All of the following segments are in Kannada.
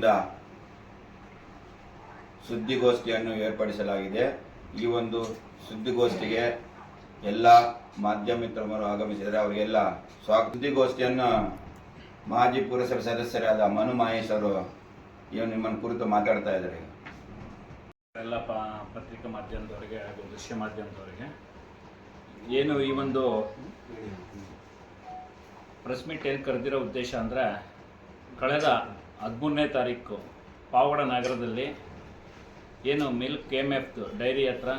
ವತಿಯಿಂದ ಸುದ್ದಿಗೋಷ್ಠಿಯನ್ನು ಏರ್ಪಡಿಸಲಾಗಿದೆ. ಈ ಒಂದು ಸುದ್ದಿಗೋಷ್ಠಿಗೆ ಎಲ್ಲ ಮಾಧ್ಯಮ ಮಿತ್ರರು ಆಗಮಿಸಿದರೆ ಅವರಿಗೆಲ್ಲ ಸ್ವಾಗತ. ಸುದ್ದಿಗೋಷ್ಠಿಯನ್ನು ಮಾಜಿ ಪುರಸಭೆ ಸದಸ್ಯರಾದ ಮನು ಮಹೇಶ್ ಅವರು ಇವ್ ನಿಮ್ಮನ್ನು ಕುರಿತು ಮಾತಾಡ್ತಾ ಇದ್ದಾರೆ. ಎಲ್ಲ ಪತ್ರಿಕಾ ಮಾಧ್ಯಮದವರಿಗೆ ಹಾಗೂ ದೃಶ್ಯ ಮಾಧ್ಯಮದವರಿಗೆ ಏನು ಈ ಒಂದು ಪ್ರೆಸ್ ಮೀಟ್ ಏನು ಕರೆದಿರೋ ಉದ್ದೇಶ ಅಂದರೆ, ಕಳೆದ ಹದಿಮೂರನೇ ತಾರೀಕು ಪಾವಗಡ ನಗರದಲ್ಲಿ ಏನು milk K M F dairy ಹತ್ರ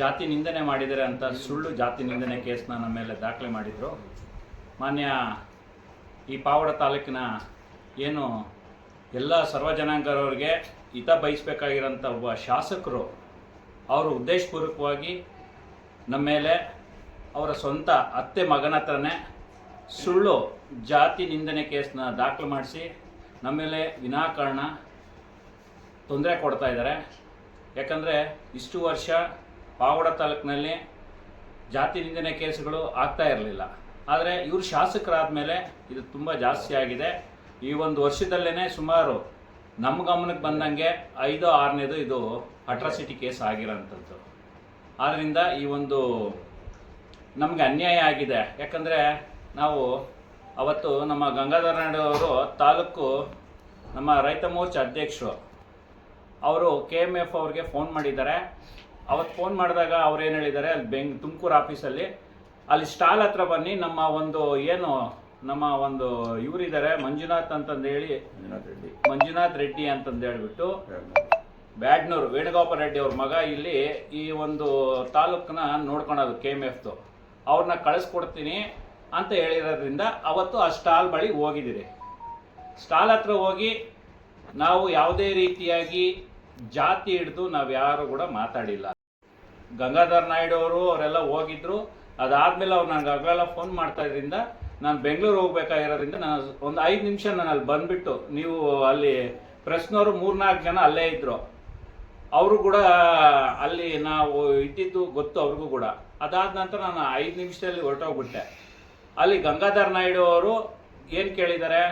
ಜಾತಿ ನಿಂದನೆ ಮಾಡಿದರೆ ಅಂತ ಸುಳ್ಳು ಜಾತಿ ನಿಂದನೆ ಕೇಸ್ನ ನಮ್ಮ ಮೇಲೆ ದಾಖಲೆ ಮಾಡಿದರು. ಮಾನ್ಯ ಈ ಪಾವಡ ತಾಲೂಕಿನ ಏನು ಎಲ್ಲ ಸರ್ವ ಜನಾಂಗರವ್ರಿಗೆ ಹಿತ ಬಯಸಬೇಕಾಗಿರೋಂಥ ಒಬ್ಬ ಶಾಸಕರು, ಅವರು ಉದ್ದೇಶಪೂರ್ವಕವಾಗಿ ನಮ್ಮ ಮೇಲೆ ಅವರ ಸ್ವಂತ ಅತ್ತೆ ಮಗನ ಹತ್ರನೇ ಸುಳ್ಳು ಜಾತಿ ನಿಂದನೆ ಕೇಸನ್ನ ದಾಖಲು ಮಾಡಿಸಿ, ನಮ್ಮ ಮೇಲೆ ವಿನಾಕಾರಣ ತೊಂದರೆ ಕೊಡ್ತಾ ಇದ್ದಾರೆ. ಯಾಕಂದರೆ ಇಷ್ಟು ವರ್ಷ ಪಾವಡ ತಾಲೂಕಿನಲ್ಲಿ ಜಾತಿ ನಿಂದನೆ ಕೇಸುಗಳು ಆಗ್ತಾ ಇರಲಿಲ್ಲ. ಆದರೆ ಇವರು ಶಾಸಕರಾದ ಮೇಲೆ ಇದು ತುಂಬ ಜಾಸ್ತಿ ಆಗಿದೆ. ಈ ಒಂದು ವರ್ಷದಲ್ಲೇ ಸುಮಾರು ನಮ್ಮ ಗಮನಕ್ಕೆ ಬಂದಂಗೆ ಐದು, ಆರನೇದು ಇದು ಅಟ್ರಾಸಿಟಿ ಕೇಸ್ ಆಗಿರೋಂಥದ್ದು. ಆದ್ದರಿಂದ ಈ ಒಂದು ನಮಗೆ ಅನ್ಯಾಯ ಆಗಿದೆ. ಯಾಕಂದರೆ ನಾವು ಅವತ್ತು ನಮ್ಮ ಗಂಗಾಧರ ನಾಯ್ಡು ಅವರು ತಾಲೂಕು ನಮ್ಮ ರೈತ ಮೋರ್ಚಾ ಅಧ್ಯಕ್ಷರು. ಅವರು ಕೆ ಎಂ ಎಫ್ ಅವ್ರಿಗೆ ಫೋನ್ ಮಾಡಿದ್ದಾರೆ. ಅವತ್ತು ಫೋನ್ ಮಾಡಿದಾಗ ಅವ್ರು ಏನು ಹೇಳಿದ್ದಾರೆ ಅಲ್ಲಿ ಬೆಂಗ್ ತುಮಕೂರು ಆಫೀಸಲ್ಲಿ ಅಲ್ಲಿ ಸ್ಟಾಲ್ ಹತ್ರ ಬನ್ನಿ ನಮ್ಮ ಒಂದು ಏನು ನಮ್ಮ ಒಂದು ಇವರಿದ್ದಾರೆ ಮಂಜುನಾಥ್ ಅಂತಂದು ಹೇಳಿ ಮಂಜುನಾಥ್ ರೆಡ್ಡಿ. ಮಂಜುನಾಥ್ ರೆಡ್ಡಿ ಅಂತಂದು ಹೇಳ್ಬಿಟ್ಟು ಬ್ಯಾಡ್ನೂರು ವೇಣುಗೋಪಾಲ ರೆಡ್ಡಿ ಅವ್ರ ಮಗ ಇಲ್ಲಿ ಈ ಒಂದು ತಾಲೂಕನ್ನ ನೋಡ್ಕೊಳೋದು ಕೆ ಎಂ ಎಫ್ದು ಅವ್ರನ್ನ ಕಳಿಸ್ಕೊಡ್ತೀನಿ. ಅಂತ ಹೇಳಿರೋದ್ರಿಂದ ಅವತ್ತು ಆ ಸ್ಟಾಲ್ ಬಳಿ ಹೋಗಿದ್ದೀರಿ. ಸ್ಟಾಲ್ ಹತ್ರ ಹೋಗಿ ನಾವು ಯಾವುದೇ ರೀತಿಯಾಗಿ ಜಾತಿ ಹಿಡಿದು ನಾವು ಯಾರು ಕೂಡ ಮಾತಾಡಿಲ್ಲ. ಗಂಗಾಧರ್ ನಾಯ್ಡು ಅವರು ಅವರೆಲ್ಲ ಹೋಗಿದ್ರು. ಅದಾದ್ಮೇಲೆ ಅವ್ರು ನನಗೆ ಆಗಲೆಲ್ಲ ಫೋನ್ ಮಾಡ್ತಾ ಇದ್ರಿಂದ ನಾನು ಬೆಂಗಳೂರು ಹೋಗ್ಬೇಕಾಗಿರೋದ್ರಿಂದ ನಾನು ಒಂದು ಐದು ನಿಮಿಷ ನಾನು ಅಲ್ಲಿ ಬಂದುಬಿಟ್ಟು ನೀವು ಅಲ್ಲಿ ಪ್ರೆಸ್ನವರು ಮೂರ್ನಾಲ್ಕು ಜನ ಅಲ್ಲೇ ಇದ್ದರು ಅವರು ಕೂಡ ಅಲ್ಲಿ ನಾವು ಇಟ್ಟಿದ್ದು ಗೊತ್ತು ಅವ್ರಿಗೂ ಕೂಡ. ಅದಾದ ನಂತರ ನಾನು ಐದು ನಿಮಿಷದಲ್ಲಿ ಹೊರಟೋಗ್ಬಿಟ್ಟೆ. ಅಲ್ಲಿ ಗಂಗಾಧರ್ ನಾಯ್ಡು ಅವರು ಏನು ಕೇಳಿದ್ದಾರೆ?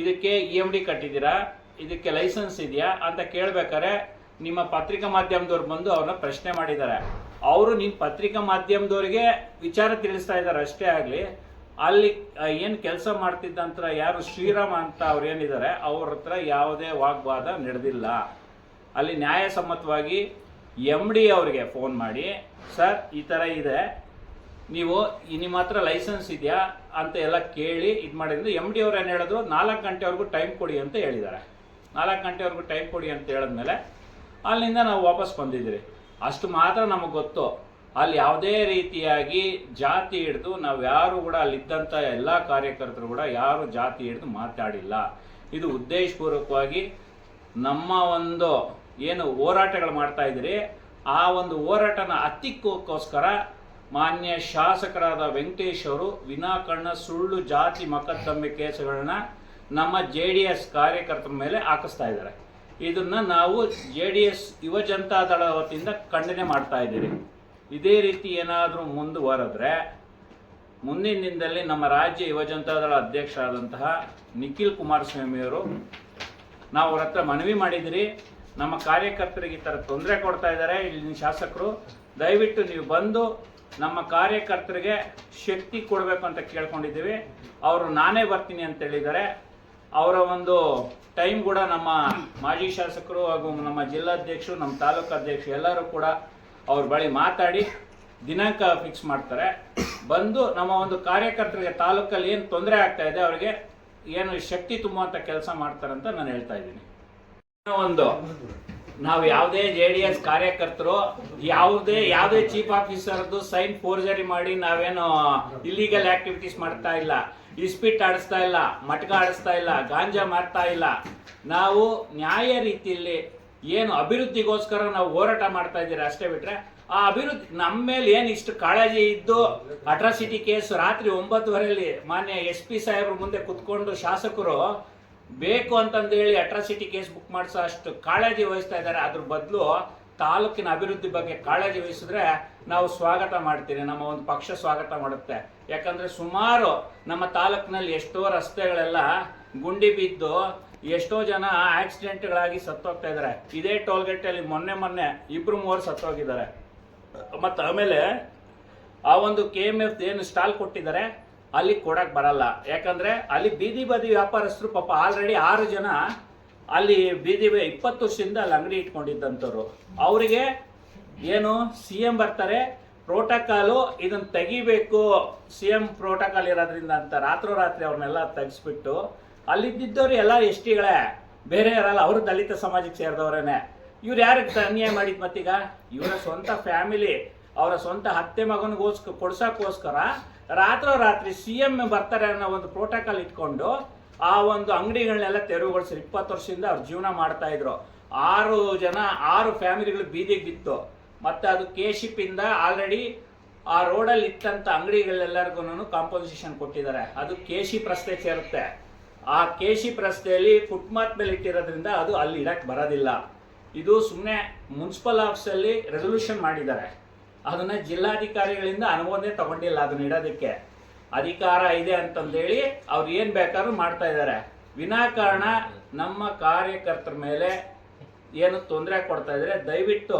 ಇದಕ್ಕೆ ಇ ಎಂ ಡಿ ಕಟ್ಟಿದ್ದೀರಾ? ಇದಕ್ಕೆ ಲೈಸೆನ್ಸ್ ಇದೆಯಾ? ಅಂತ ಕೇಳ್ಬೇಕಾರೆ ನಿಮ್ಮ ಪತ್ರಿಕಾ ಮಾಧ್ಯಮದವ್ರು ಬಂದು ಅವ್ರನ್ನ ಪ್ರಶ್ನೆ ಮಾಡಿದ್ದಾರೆ. ಅವರು ನಿಮ್ಮ ಪತ್ರಿಕಾ ಮಾಧ್ಯಮದವ್ರಿಗೆ ವಿಚಾರ ತಿಳಿಸ್ತಾ ಇದ್ದಾರೆ, ಅಷ್ಟೇ ಆಗಲಿ. ಅಲ್ಲಿ ಏನು ಕೆಲಸ ಮಾಡ್ತಿದ್ದಂತ ಯಾರು ಶ್ರೀರಾಮ್ ಅಂತ ಅವ್ರು ಏನಿದ್ದಾರೆ, ಅವ್ರ ಹತ್ರ ಯಾವುದೇ ವಾಗ್ವಾದ ನಡೆದಿಲ್ಲ. ಅಲ್ಲಿ ನ್ಯಾಯಸಮ್ಮತವಾಗಿ ಎಂ ಡಿ ಅವರಿಗೆ ಫೋನ್ ಮಾಡಿ, ಸರ್, ಈ ಥರ ಇದೆ. ನೀವು ಈ ಮಾತ್ರ ಲೈಸೆನ್ಸ್ ಇದೆಯಾ ಅಂತ ಎಲ್ಲ ಕೇಳಿ ಇದು ಮಾಡಿದ್ರು ಎಂ ಡಿ ಅವ್ರು ಏನು ಹೇಳಿದ್ರು, ನಾಲ್ಕು ಗಂಟೆವರೆಗೂ ಟೈಮ್ ಕೊಡಿ ಅಂತ ಹೇಳಿದ್ದಾರೆ. ನಾಲ್ಕು ಗಂಟೆವರೆಗೂ ಟೈಮ್ ಕೊಡಿ ಅಂತ ಹೇಳಿದ್ಮೇಲೆ ಅಲ್ಲಿಂದ ನಾವು ವಾಪಸ್ ಬಂದಿದ್ದೀರಿ. ಅಷ್ಟು ಮಾತ್ರ ನಮಗೆ ಗೊತ್ತು. ಅಲ್ಲಿ ಯಾವುದೇ ರೀತಿಯಾಗಿ ಜಾತಿ ಹಿಡಿದು ನಾವು ಯಾರು ಕೂಡ ಅಲ್ಲಿದ್ದಂಥ ಎಲ್ಲ ಕಾರ್ಯಕರ್ತರು ಕೂಡ ಯಾರು ಜಾತಿ ಹಿಡಿದು ಮಾತಾಡಿಲ್ಲ. ಇದು ಉದ್ದೇಶಪೂರ್ವಕವಾಗಿ ನಮ್ಮ ಒಂದು ಏನು ಹೋರಾಟಗಳು ಮಾಡ್ತಾ ಇದ್ದೀರಿ. ಆ ಒಂದು ಹೋರಾಟನ ಹತ್ತಿಕ್ಕೋಸ್ಕರ ಮಾನ್ಯ ಶಾಸಕರಾದ ವೆಂಕಟೇಶ್ ಅವರು ವಿನಾಕಾರಣ ಸುಳ್ಳು, ಜಾತಿ, ಮೊಕದ್ದಮೆ ಕೇಸುಗಳನ್ನ ನಮ್ಮ ಜೆ ಡಿ ಎಸ್ ಕಾರ್ಯಕರ್ತರ ಮೇಲೆ ಹಾಕಿಸ್ತಾ ಇದ್ದಾರೆ. ಇದನ್ನು ನಾವು ಜೆ ಡಿ ಎಸ್ ಯುವ ಜನತಾ ದಳ ವತಿಯಿಂದ ಖಂಡನೆ ಮಾಡ್ತಾ ಇದ್ದೀರಿ ಇದೇ ರೀತಿ ಏನಾದರೂ ಮುಂದುವರೆದ್ರೆ ಮುಂದಿನ ದಿನದಲ್ಲಿ ನಮ್ಮ ರಾಜ್ಯ ಯುವ ಜನತಾದಳ ಅಧ್ಯಕ್ಷರಾದಂತಹ ನಿಖಿಲ್ ಕುಮಾರಸ್ವಾಮಿ ಅವರು, ನಾವು ಅವ್ರ ಹತ್ರ ಮನವಿ ಮಾಡಿದಿರಿ ನಮ್ಮ ಕಾರ್ಯಕರ್ತರಿಗೆ ಈ ಥರ ತೊಂದರೆ ಕೊಡ್ತಾ ಇದ್ದಾರೆ. ಇಲ್ಲಿನ ಶಾಸಕರು, ದಯವಿಟ್ಟು ನೀವು ಬಂದು ನಮ್ಮ ಕಾರ್ಯಕರ್ತರಿಗೆ ಶಕ್ತಿ ಕೊಡಬೇಕು ಅಂತ ಕೇಳ್ಕೊಂಡಿದ್ದೀವಿ. ಅವರು ನಾನೇ ಬರ್ತೀನಿ ಅಂತ ಹೇಳಿದ್ದಾರೆ. ಅವರ ಒಂದು ಟೈಮ್ ಕೂಡ ನಮ್ಮ ಮಾಜಿ ಶಾಸಕರು ಹಾಗೂ ನಮ್ಮ ಜಿಲ್ಲಾಧ್ಯಕ್ಷರು, ನಮ್ಮ ತಾಲೂಕು ಅಧ್ಯಕ್ಷರು ಎಲ್ಲರೂ ಕೂಡ ಅವ್ರ ಬಳಿ ಮಾತಾಡಿ ದಿನಾಂಕ ಫಿಕ್ಸ್ ಮಾಡ್ತಾರೆ. ಬಂದು ನಮ್ಮ ಒಂದು ಕಾರ್ಯಕರ್ತರಿಗೆ ತಾಲೂಕಲ್ಲಿ ಏನು ತೊಂದರೆ ಆಗ್ತಾ ಇದೆ, ಅವರಿಗೆ ಏನು ಶಕ್ತಿ ತುಂಬುವಂಥ ಕೆಲಸ ಮಾಡ್ತಾರೆ ಅಂತ ನಾನು ಹೇಳ್ತಾ ಇದ್ದೀನಿ. ಒಂದು ನಾವು ಯಾವುದೇ ಜೆ ಡಿ ಎಸ್ ಕಾರ್ಯಕರ್ತರು, ಯಾವುದೇ ಯಾವುದೇ ಚೀಫ್ ಆಫೀಸರ್ದು ಸೈನ್ ಫೋರ್ಜರಿ ಮಾಡಿ ನಾವೇನು ಇಲ್ಲಿಗಲ್ ಆಕ್ಟಿವಿಟೀಸ್ ಮಾಡ್ತಾ ಇಲ್ಲ, ಇಸ್ಪಿಟ್ ಆಡಿಸ್ತಾ ಇಲ್ಲ, ಮಟ್ಕ ಆಡಿಸ್ತಾ ಇಲ್ಲ, ಗಾಂಜಾ ಮಾಡ್ತಾ ಇಲ್ಲ. ನಾವು ನ್ಯಾಯ ರೀತಿಯಲ್ಲಿ ಏನು ಅಭಿವೃದ್ಧಿಗೋಸ್ಕರ ನಾವು ಹೋರಾಟ ಮಾಡ್ತಾ ಇದ್ದೀರಾ ಅಷ್ಟೇ ಬಿಟ್ರೆ, ಆ ಅಭಿವೃದ್ಧಿ ನಮ್ಮ ಮೇಲೆ ಏನು ಇಷ್ಟು ಕಾಳಜಿ ಇದ್ದು ಅಟ್ರಾಸಿಟಿ ಕೇಸ್ ರಾತ್ರಿ ಒಂಬತ್ತುವರೆಯಲ್ಲಿ ಮಾನ್ಯ ಎಸ್ ಪಿ ಸಾಹೇಬ್ರ ಮುಂದೆ ಕುತ್ಕೊಂಡು ಶಾಸಕರು ಬೇಕು ಅಂತಂದು ಹೇಳಿ ಅಟ್ರಾಸಿಟಿ ಕೇಸ್ ಬುಕ್ ಮಾಡಿಸೋ ಅಷ್ಟು ಕಾಳಜಿ ವಹಿಸ್ತಾ ಇದ್ದಾರೆ. ಅದ್ರ ಬದಲು ತಾಲೂಕಿನ ಅಭಿವೃದ್ಧಿ ಬಗ್ಗೆ ಕಾಳಜಿ ವಹಿಸಿದ್ರೆ ನಾವು ಸ್ವಾಗತ ಮಾಡ್ತೀವಿ ನಮ್ಮ ಒಂದು ಪಕ್ಷ ಸ್ವಾಗತ ಮಾಡುತ್ತೆ. ಯಾಕಂದ್ರೆ ಸುಮಾರು ನಮ್ಮ ತಾಲೂಕಿನಲ್ಲಿ ಎಷ್ಟೋ ರಸ್ತೆಗಳೆಲ್ಲ ಗುಂಡಿ ಬಿದ್ದು ಎಷ್ಟೋ ಜನ ಆಕ್ಸಿಡೆಂಟ್ಗಳಾಗಿ ಸತ್ತೋಗ್ತಾ ಇದ್ದಾರೆ. ಇದೇ ಟೋಲ್ಗೇಟಲ್ಲಿ ಮೊನ್ನೆ ಮೊನ್ನೆ ಇಬ್ರು ಮೂವರು ಸತ್ತೋಗಿದ್ದಾರೆ. ಮತ್ತು ಆಮೇಲೆ ಆ ಒಂದು ಕೆ ಎಂ ಎಫ್ ಏನು ಸ್ಟಾಲ್ ಕೊಟ್ಟಿದ್ದಾರೆ. ಅಲ್ಲಿ ಕೊಡಕ್ ಬರಲ್ಲ. ಯಾಕಂದ್ರೆ ಅಲ್ಲಿ ಬೀದಿ ಬದಿ ವ್ಯಾಪಾರಸ್ಥರು ಪಾಪ ಆಲ್ರೆಡಿ ಆರು ಜನ ಅಲ್ಲಿ ಬೀದಿ ಇಪ್ಪತ್ತು ವರ್ಷದಿಂದ ಅಲ್ಲಿ ಅಂಗಡಿ ಇಟ್ಕೊಂಡಿದ್ದಂಥವ್ರು. ಅವರಿಗೆ ಏನು ಸಿ ಎಂ ಬರ್ತಾರೆ ಪ್ರೋಟೋಕಾಲು ಇದನ್ನ ತೆಗಿಬೇಕು. ಸಿ ಎಂ ಪ್ರೋಟೋಕಾಲ್ ಇರೋದ್ರಿಂದ ಅಂತ ರಾತ್ರೋರಾತ್ರಿ ಅವ್ರನ್ನೆಲ್ಲ ತೆಗೆಸ್ಬಿಟ್ಟು ಅಲ್ಲಿದ್ದಿದ್ದವ್ರು ಎಲ್ಲ ಎಸ್ ಟಿಗಳೇ ಬೇರೆ ಯಾರಲ್ಲ, ಅವರು ದಲಿತ ಸಮಾಜಕ್ಕೆ ಸೇರಿದವರೇನೆ. ಇವ್ರು ಯಾರಿಗೆ ಅನ್ಯಾಯ ಮಾಡಿದ್ ಮತ್ತೀಗ? ಇವರ ಸ್ವಂತ ಫ್ಯಾಮಿಲಿ ಅವರ ಸ್ವಂತ ಹತ್ತೆ ಮಗನಿಗೋಸ್ಕರ ಕೊಡ್ಸಕ್ಕೋಸ್ಕರ ರಾತ್ರೋರಾತ್ರಿ ಸಿ ಎಂ ಬರ್ತಾರೆ ಅನ್ನೋ ಒಂದು ಪ್ರೋಟೋಕಾಲ್ ಇಟ್ಕೊಂಡು ಆ ಒಂದು ಅಂಗಡಿಗಳನ್ನೆಲ್ಲ ತೆರವುಗೊಳಿಸಿ ಇಪ್ಪತ್ತು ವರ್ಷದಿಂದ ಅವ್ರು ಜೀವನ ಮಾಡ್ತಾ ಇದ್ರು. ಆರು ಜನ, ಆರು ಫ್ಯಾಮಿಲಿಗಳು ಬೀದಿಗೆ ಬಿತ್ತು. ಮತ್ತೆ ಅದು ಕೆ ಇಂದ ಆಲ್ರೆಡಿ ಆ ರೋಡಲ್ಲಿ ಇತ್ತಂತ ಅಂಗಡಿಗಳೆಲ್ಲರಿಗೂ ಕಾಂಪೋಸಿಷನ್ ಕೊಟ್ಟಿದ್ದಾರೆ. ಅದು ಕೆ ಶಿಪ್ ರಸ್ತೆ ಸೇರುತ್ತೆ. ಆ ಕೆ ಶಿಪ್ ರಸ್ತೆಯಲ್ಲಿ ಫುಟ್ಪಾತ್ ಮೇಲೆ ಇಟ್ಟಿರೋದ್ರಿಂದ ಅದು ಅಲ್ಲಿ ಇಡಕ್ ಬರೋದಿಲ್ಲ. ಇದು ಸುಮ್ಮನೆ ಮುನ್ಸಿಪಲ್ ಆಫೀಸಲ್ಲಿ ರೆಸೊಲ್ಯೂಷನ್ ಮಾಡಿದ್ದಾರೆ. ಅದನ್ನ ಜಿಲ್ಲಾಧಿಕಾರಿಗಳಿಂದ ಅನುಮೋದನೆ ತಗೊಂಡಿಲ್ಲ ಅದನ್ನ ಇಡೋದಕ್ಕೆ. ಅಧಿಕಾರ ಇದೆ ಅಂತಂದೇಳಿ ಅವ್ರು ಏನು ಬೇಕಾದ್ರೂ ಮಾಡ್ತಾ ಇದ್ದಾರೆ ವಿನಾಕಾರಣ ನಮ್ಮ ಕಾರ್ಯಕರ್ತರ ಮೇಲೆ ಏನು ತೊಂದರೆ ಕೊಡ್ತಾ ಇದ್ರೆ ದಯವಿಟ್ಟು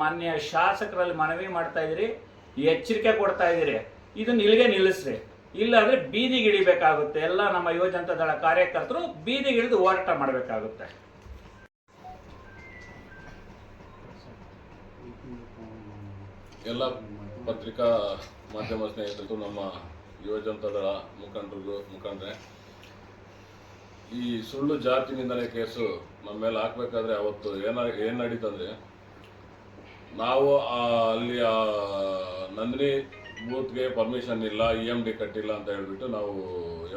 ಮಾನ್ಯ ಶಾಸಕರಲ್ಲಿ ಮನವಿ ಮಾಡ್ತಾ ಇದ್ದೀರಿ ಎಚ್ಚರಿಕೆ ಕೊಡ್ತಾ ಇದ್ದೀರಿ ಇದನ್ನ ಇಲ್ಲಿಗೆ ನಿಲ್ಲಿಸ್ರಿ. ಇಲ್ಲಾಂದ್ರೆ ಬೀದಿಗೆ ಬೀದಿಗಿಳಿಬೇಕಾಗುತ್ತೆ. ಎಲ್ಲ ನಮ್ಮ ಯುವಜನತಾ ದಳ ಕಾರ್ಯಕರ್ತರು ಬೀದಿಗಿಳಿದು ಹೋರಾಟ ಮಾಡಬೇಕಾಗುತ್ತೆ. ಎಲ್ಲ ಪತ್ರಿಕಾ ಮಾಧ್ಯಮ ಸ್ನೇಹಿತರಿಗೂ ನಮ್ಮ ಯುವ ಜನತಾದಳ ಮುಖಂಡರಿಗೂ ಮುಖಂಡ್ರೆ, ಈ ಸುಳ್ಳು ಜಾತಿ ನಿಂದನೆ ಕೇಸು ನಮ್ಮ ಮೇಲೆ ಹಾಕ್ಬೇಕಾದ್ರೆ ಅವತ್ತು ಏನ, ಏನು ನಡೀತಂದ್ರೆ ನಾವು ಅಲ್ಲಿ ಆ ನಂದಿನಿ ಬೂತ್ಗೆ ಪರ್ಮಿಷನ್ ಇಲ್ಲ ಇ ಎಂ ಡಿ ಕಟ್ಟಿಲ್ಲ ಅಂತ ಹೇಳ್ಬಿಟ್ಟು ನಾವು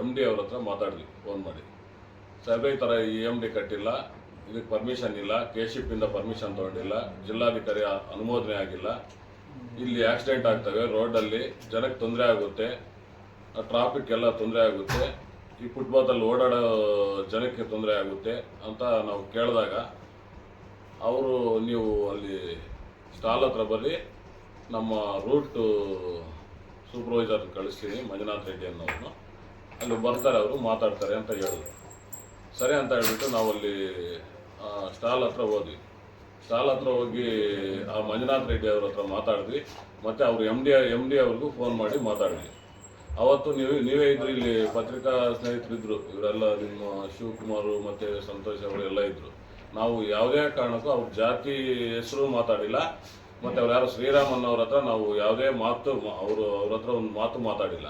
ಎಂ ಡಿ ಅವ್ರ ಹತ್ರ ಮಾತಾಡಿದ್ವಿ ಫೋನ್ ಮಾಡಿ. ಸಭೆ ಇ ಎಂ ಡಿ ಕಟ್ಟಿಲ್ಲ, ಇದಕ್ಕೆ ಪರ್ಮಿಷನ್ ಇಲ್ಲ ಕೆ ಇಂದ ಪರ್ಮಿಷನ್ ತಗೊಂಡಿಲ್ಲ, ಜಿಲ್ಲಾಧಿಕಾರಿ ಅನುಮೋದನೆ ಆಗಿಲ್ಲ. ಇಲ್ಲಿ ಆಕ್ಸಿಡೆಂಟ್ ಆಗ್ತವೆ, ರೋಡಲ್ಲಿ ಜನಕ್ಕೆ ತೊಂದರೆ ಆಗುತ್ತೆ ಟ್ರಾಫಿಕ್ ಎಲ್ಲ ತೊಂದರೆ ಆಗುತ್ತೆ, ಈ ಫುಟ್ಪಾತಲ್ಲಿ ಓಡಾಡೋ ಜನಕ್ಕೆ ತೊಂದರೆ ಆಗುತ್ತೆ ಅಂತ ನಾವು ಕೇಳಿದಾಗ, ಅವರು ನೀವು ಅಲ್ಲಿ ಸ್ಟಾಲ್ ಹತ್ರ ಬರ್ರಿ, ನಮ್ಮ ರೂಟ್ ಸೂಪರ್ವೈಸರ್ ಕಳಿಸ್ತೀನಿ, ಮಂಜುನಾಥ್ ರೆಡ್ಡಿ ಅನ್ನೋರನ್ನು ಅಲ್ಲಿ ಬರ್ತಾರೆ ಅವರು, ಮಾತಾಡ್ತಾರೆ ಅಂತ ಹೇಳಿದ್ರು. ಸರಿ ಅಂತ ಹೇಳ್ಬಿಟ್ಟು ನಾವು ಅಲ್ಲಿ ಸ್ಟಾಲ್ ಹತ್ರ ಹೋದ್ವಿ. ಸ್ಟಾಲ್ ಹತ್ರ ಹೋಗಿ ಆ ಮಂಜುನಾಥ್ ರೆಡ್ಡಿ ಅವ್ರ ಹತ್ರ ಮಾತಾಡಿದ್ವಿ. ಮತ್ತೆ ಅವ್ರ ಎಂ ಡಿ ಎಂ ಡಿ ಅವ್ರಿಗೂ ಫೋನ್ ಮಾಡಿ ಮಾತಾಡಿದ್ವಿ. ಅವತ್ತು ನೀವು, ನೀವೇ ಇದ್ರಿ ಇಲ್ಲಿ ಪತ್ರಿಕಾ ಸ್ನೇಹಿತರಿದ್ರು. ಇವರೆಲ್ಲ ನಿಮ್ಮ ಶಿವಕುಮಾರು ಮತ್ತೆ ಸಂತೋಷ್ ಅವರು ಎಲ್ಲ ಇದ್ರು. ನಾವು ಯಾವುದೇ ಕಾರಣಕ್ಕೂ ಅವ್ರ ಜಾತಿ ಹೆಸರು ಮಾತಾಡಿಲ್ಲ. ಮತ್ತೆ ಅವ್ರು ಯಾರು ಶ್ರೀರಾಮನ್ ಅವ್ರ ಹತ್ರ ನಾವು ಯಾವುದೇ ಮಾತು, ಅವರು ಅವ್ರ ಹತ್ರ ಒಂದು ಮಾತು ಮಾತಾಡಿಲ್ಲ.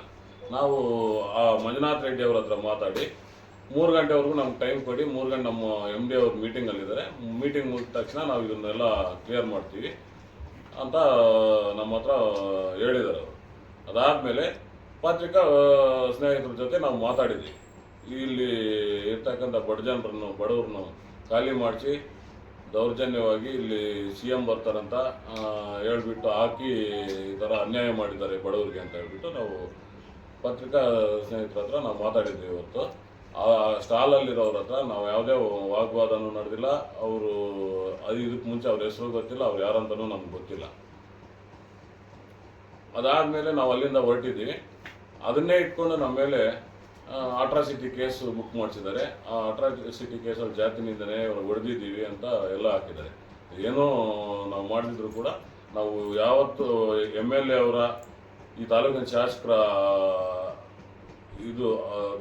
ನಾವು ಆ ಮಂಜುನಾಥ್ ರೆಡ್ಡಿ ಅವ್ರ ಹತ್ರ ಮಾತಾಡಿ ಮೂರು ಗಂಟೆವರೆಗೂ ನಮ್ಗೆ ಟೈಮ್ ಕೊಡಿ. ಮೂರು ಗಂಟೆ ನಮ್ಮ ಎಂ ಡಿ ಅವ್ರು ಮೀಟಿಂಗಲ್ಲಿದ್ದಾರೆ ಮೀಟಿಂಗ್ ಮುಗಿದ ತಕ್ಷಣ ನಾವು ಇದನ್ನೆಲ್ಲ ಕ್ಲಿಯರ್ ಮಾಡ್ತೀವಿ ಅಂತ ನಮ್ಮ ಹತ್ರ ಹೇಳಿದ್ದಾರೆ ಅವರು. ಅದಾದಮೇಲೆ ಪತ್ರಿಕಾ ಸ್ನೇಹಿತರ ಜೊತೆ ನಾವು ಮಾತಾಡಿದ್ವಿ. ಇಲ್ಲಿ ಇರ್ತಕ್ಕಂಥ ಬಡ ಜನರನ್ನು, ಬಡವ್ರನ್ನು ಖಾಲಿ ಮಾಡಿಸಿ ದೌರ್ಜನ್ಯವಾಗಿ ಇಲ್ಲಿ ಸಿ ಎಂ ಬರ್ತಾರಂತ ಹೇಳಿಬಿಟ್ಟು ಹಾಕಿ ಈ ಥರ ಅನ್ಯಾಯ ಮಾಡಿದ್ದಾರೆ ಬಡವರಿಗೆ ಅಂತ ಹೇಳ್ಬಿಟ್ಟು ನಾವು ಪತ್ರಿಕಾ ಸ್ನೇಹಿತರ ಹತ್ರ ನಾವು ಮಾತಾಡಿದ್ವಿ ಇವತ್ತು. ಆ ಸ್ಟಾಲಲ್ಲಿರೋರ ಹತ್ರ ನಾವು ಯಾವುದೇ ವಾಗ್ವಾದನೂ ನಡೆದಿಲ್ಲ. ಅವರು ಅದು ಇದಕ್ಕೆ ಮುಂಚೆ ಅವ್ರ ಹೆಸರು ಗೊತ್ತಿಲ್ಲ, ಅವ್ರು ಯಾರಂತನೂ ನಮ್ಗೆ ಗೊತ್ತಿಲ್ಲ. ಅದಾದಮೇಲೆ ನಾವು ಅಲ್ಲಿಂದ ಹೊರಟಿದ್ದೀವಿ. ಅದನ್ನೇ ಇಟ್ಕೊಂಡು ನಮ್ಮ ಮೇಲೆ ಅಟ್ರಾಸಿಟಿ ಕೇಸ್ ಬುಕ್ ಮಾಡಿಸಿದ್ದಾರೆ. ಆ ಅಟ್ರಾಸಿಟಿ ಕೇಸಲ್ಲಿ ಜಾತಿ ಅವರು ಅವ್ರು ಹೊಡೆದಿದ್ದೀವಿ ಅಂತ ಎಲ್ಲ ಹಾಕಿದ್ದಾರೆ. ಏನೋ ನಾವು ಮಾಡಿದ್ರು ಕೂಡ ನಾವು ಯಾವತ್ತು ಎಂ ಎಲ್ ಎ ಅವರ ಈ ತಾಲೂಕಿನ ಶಾಸಕರ ಇದು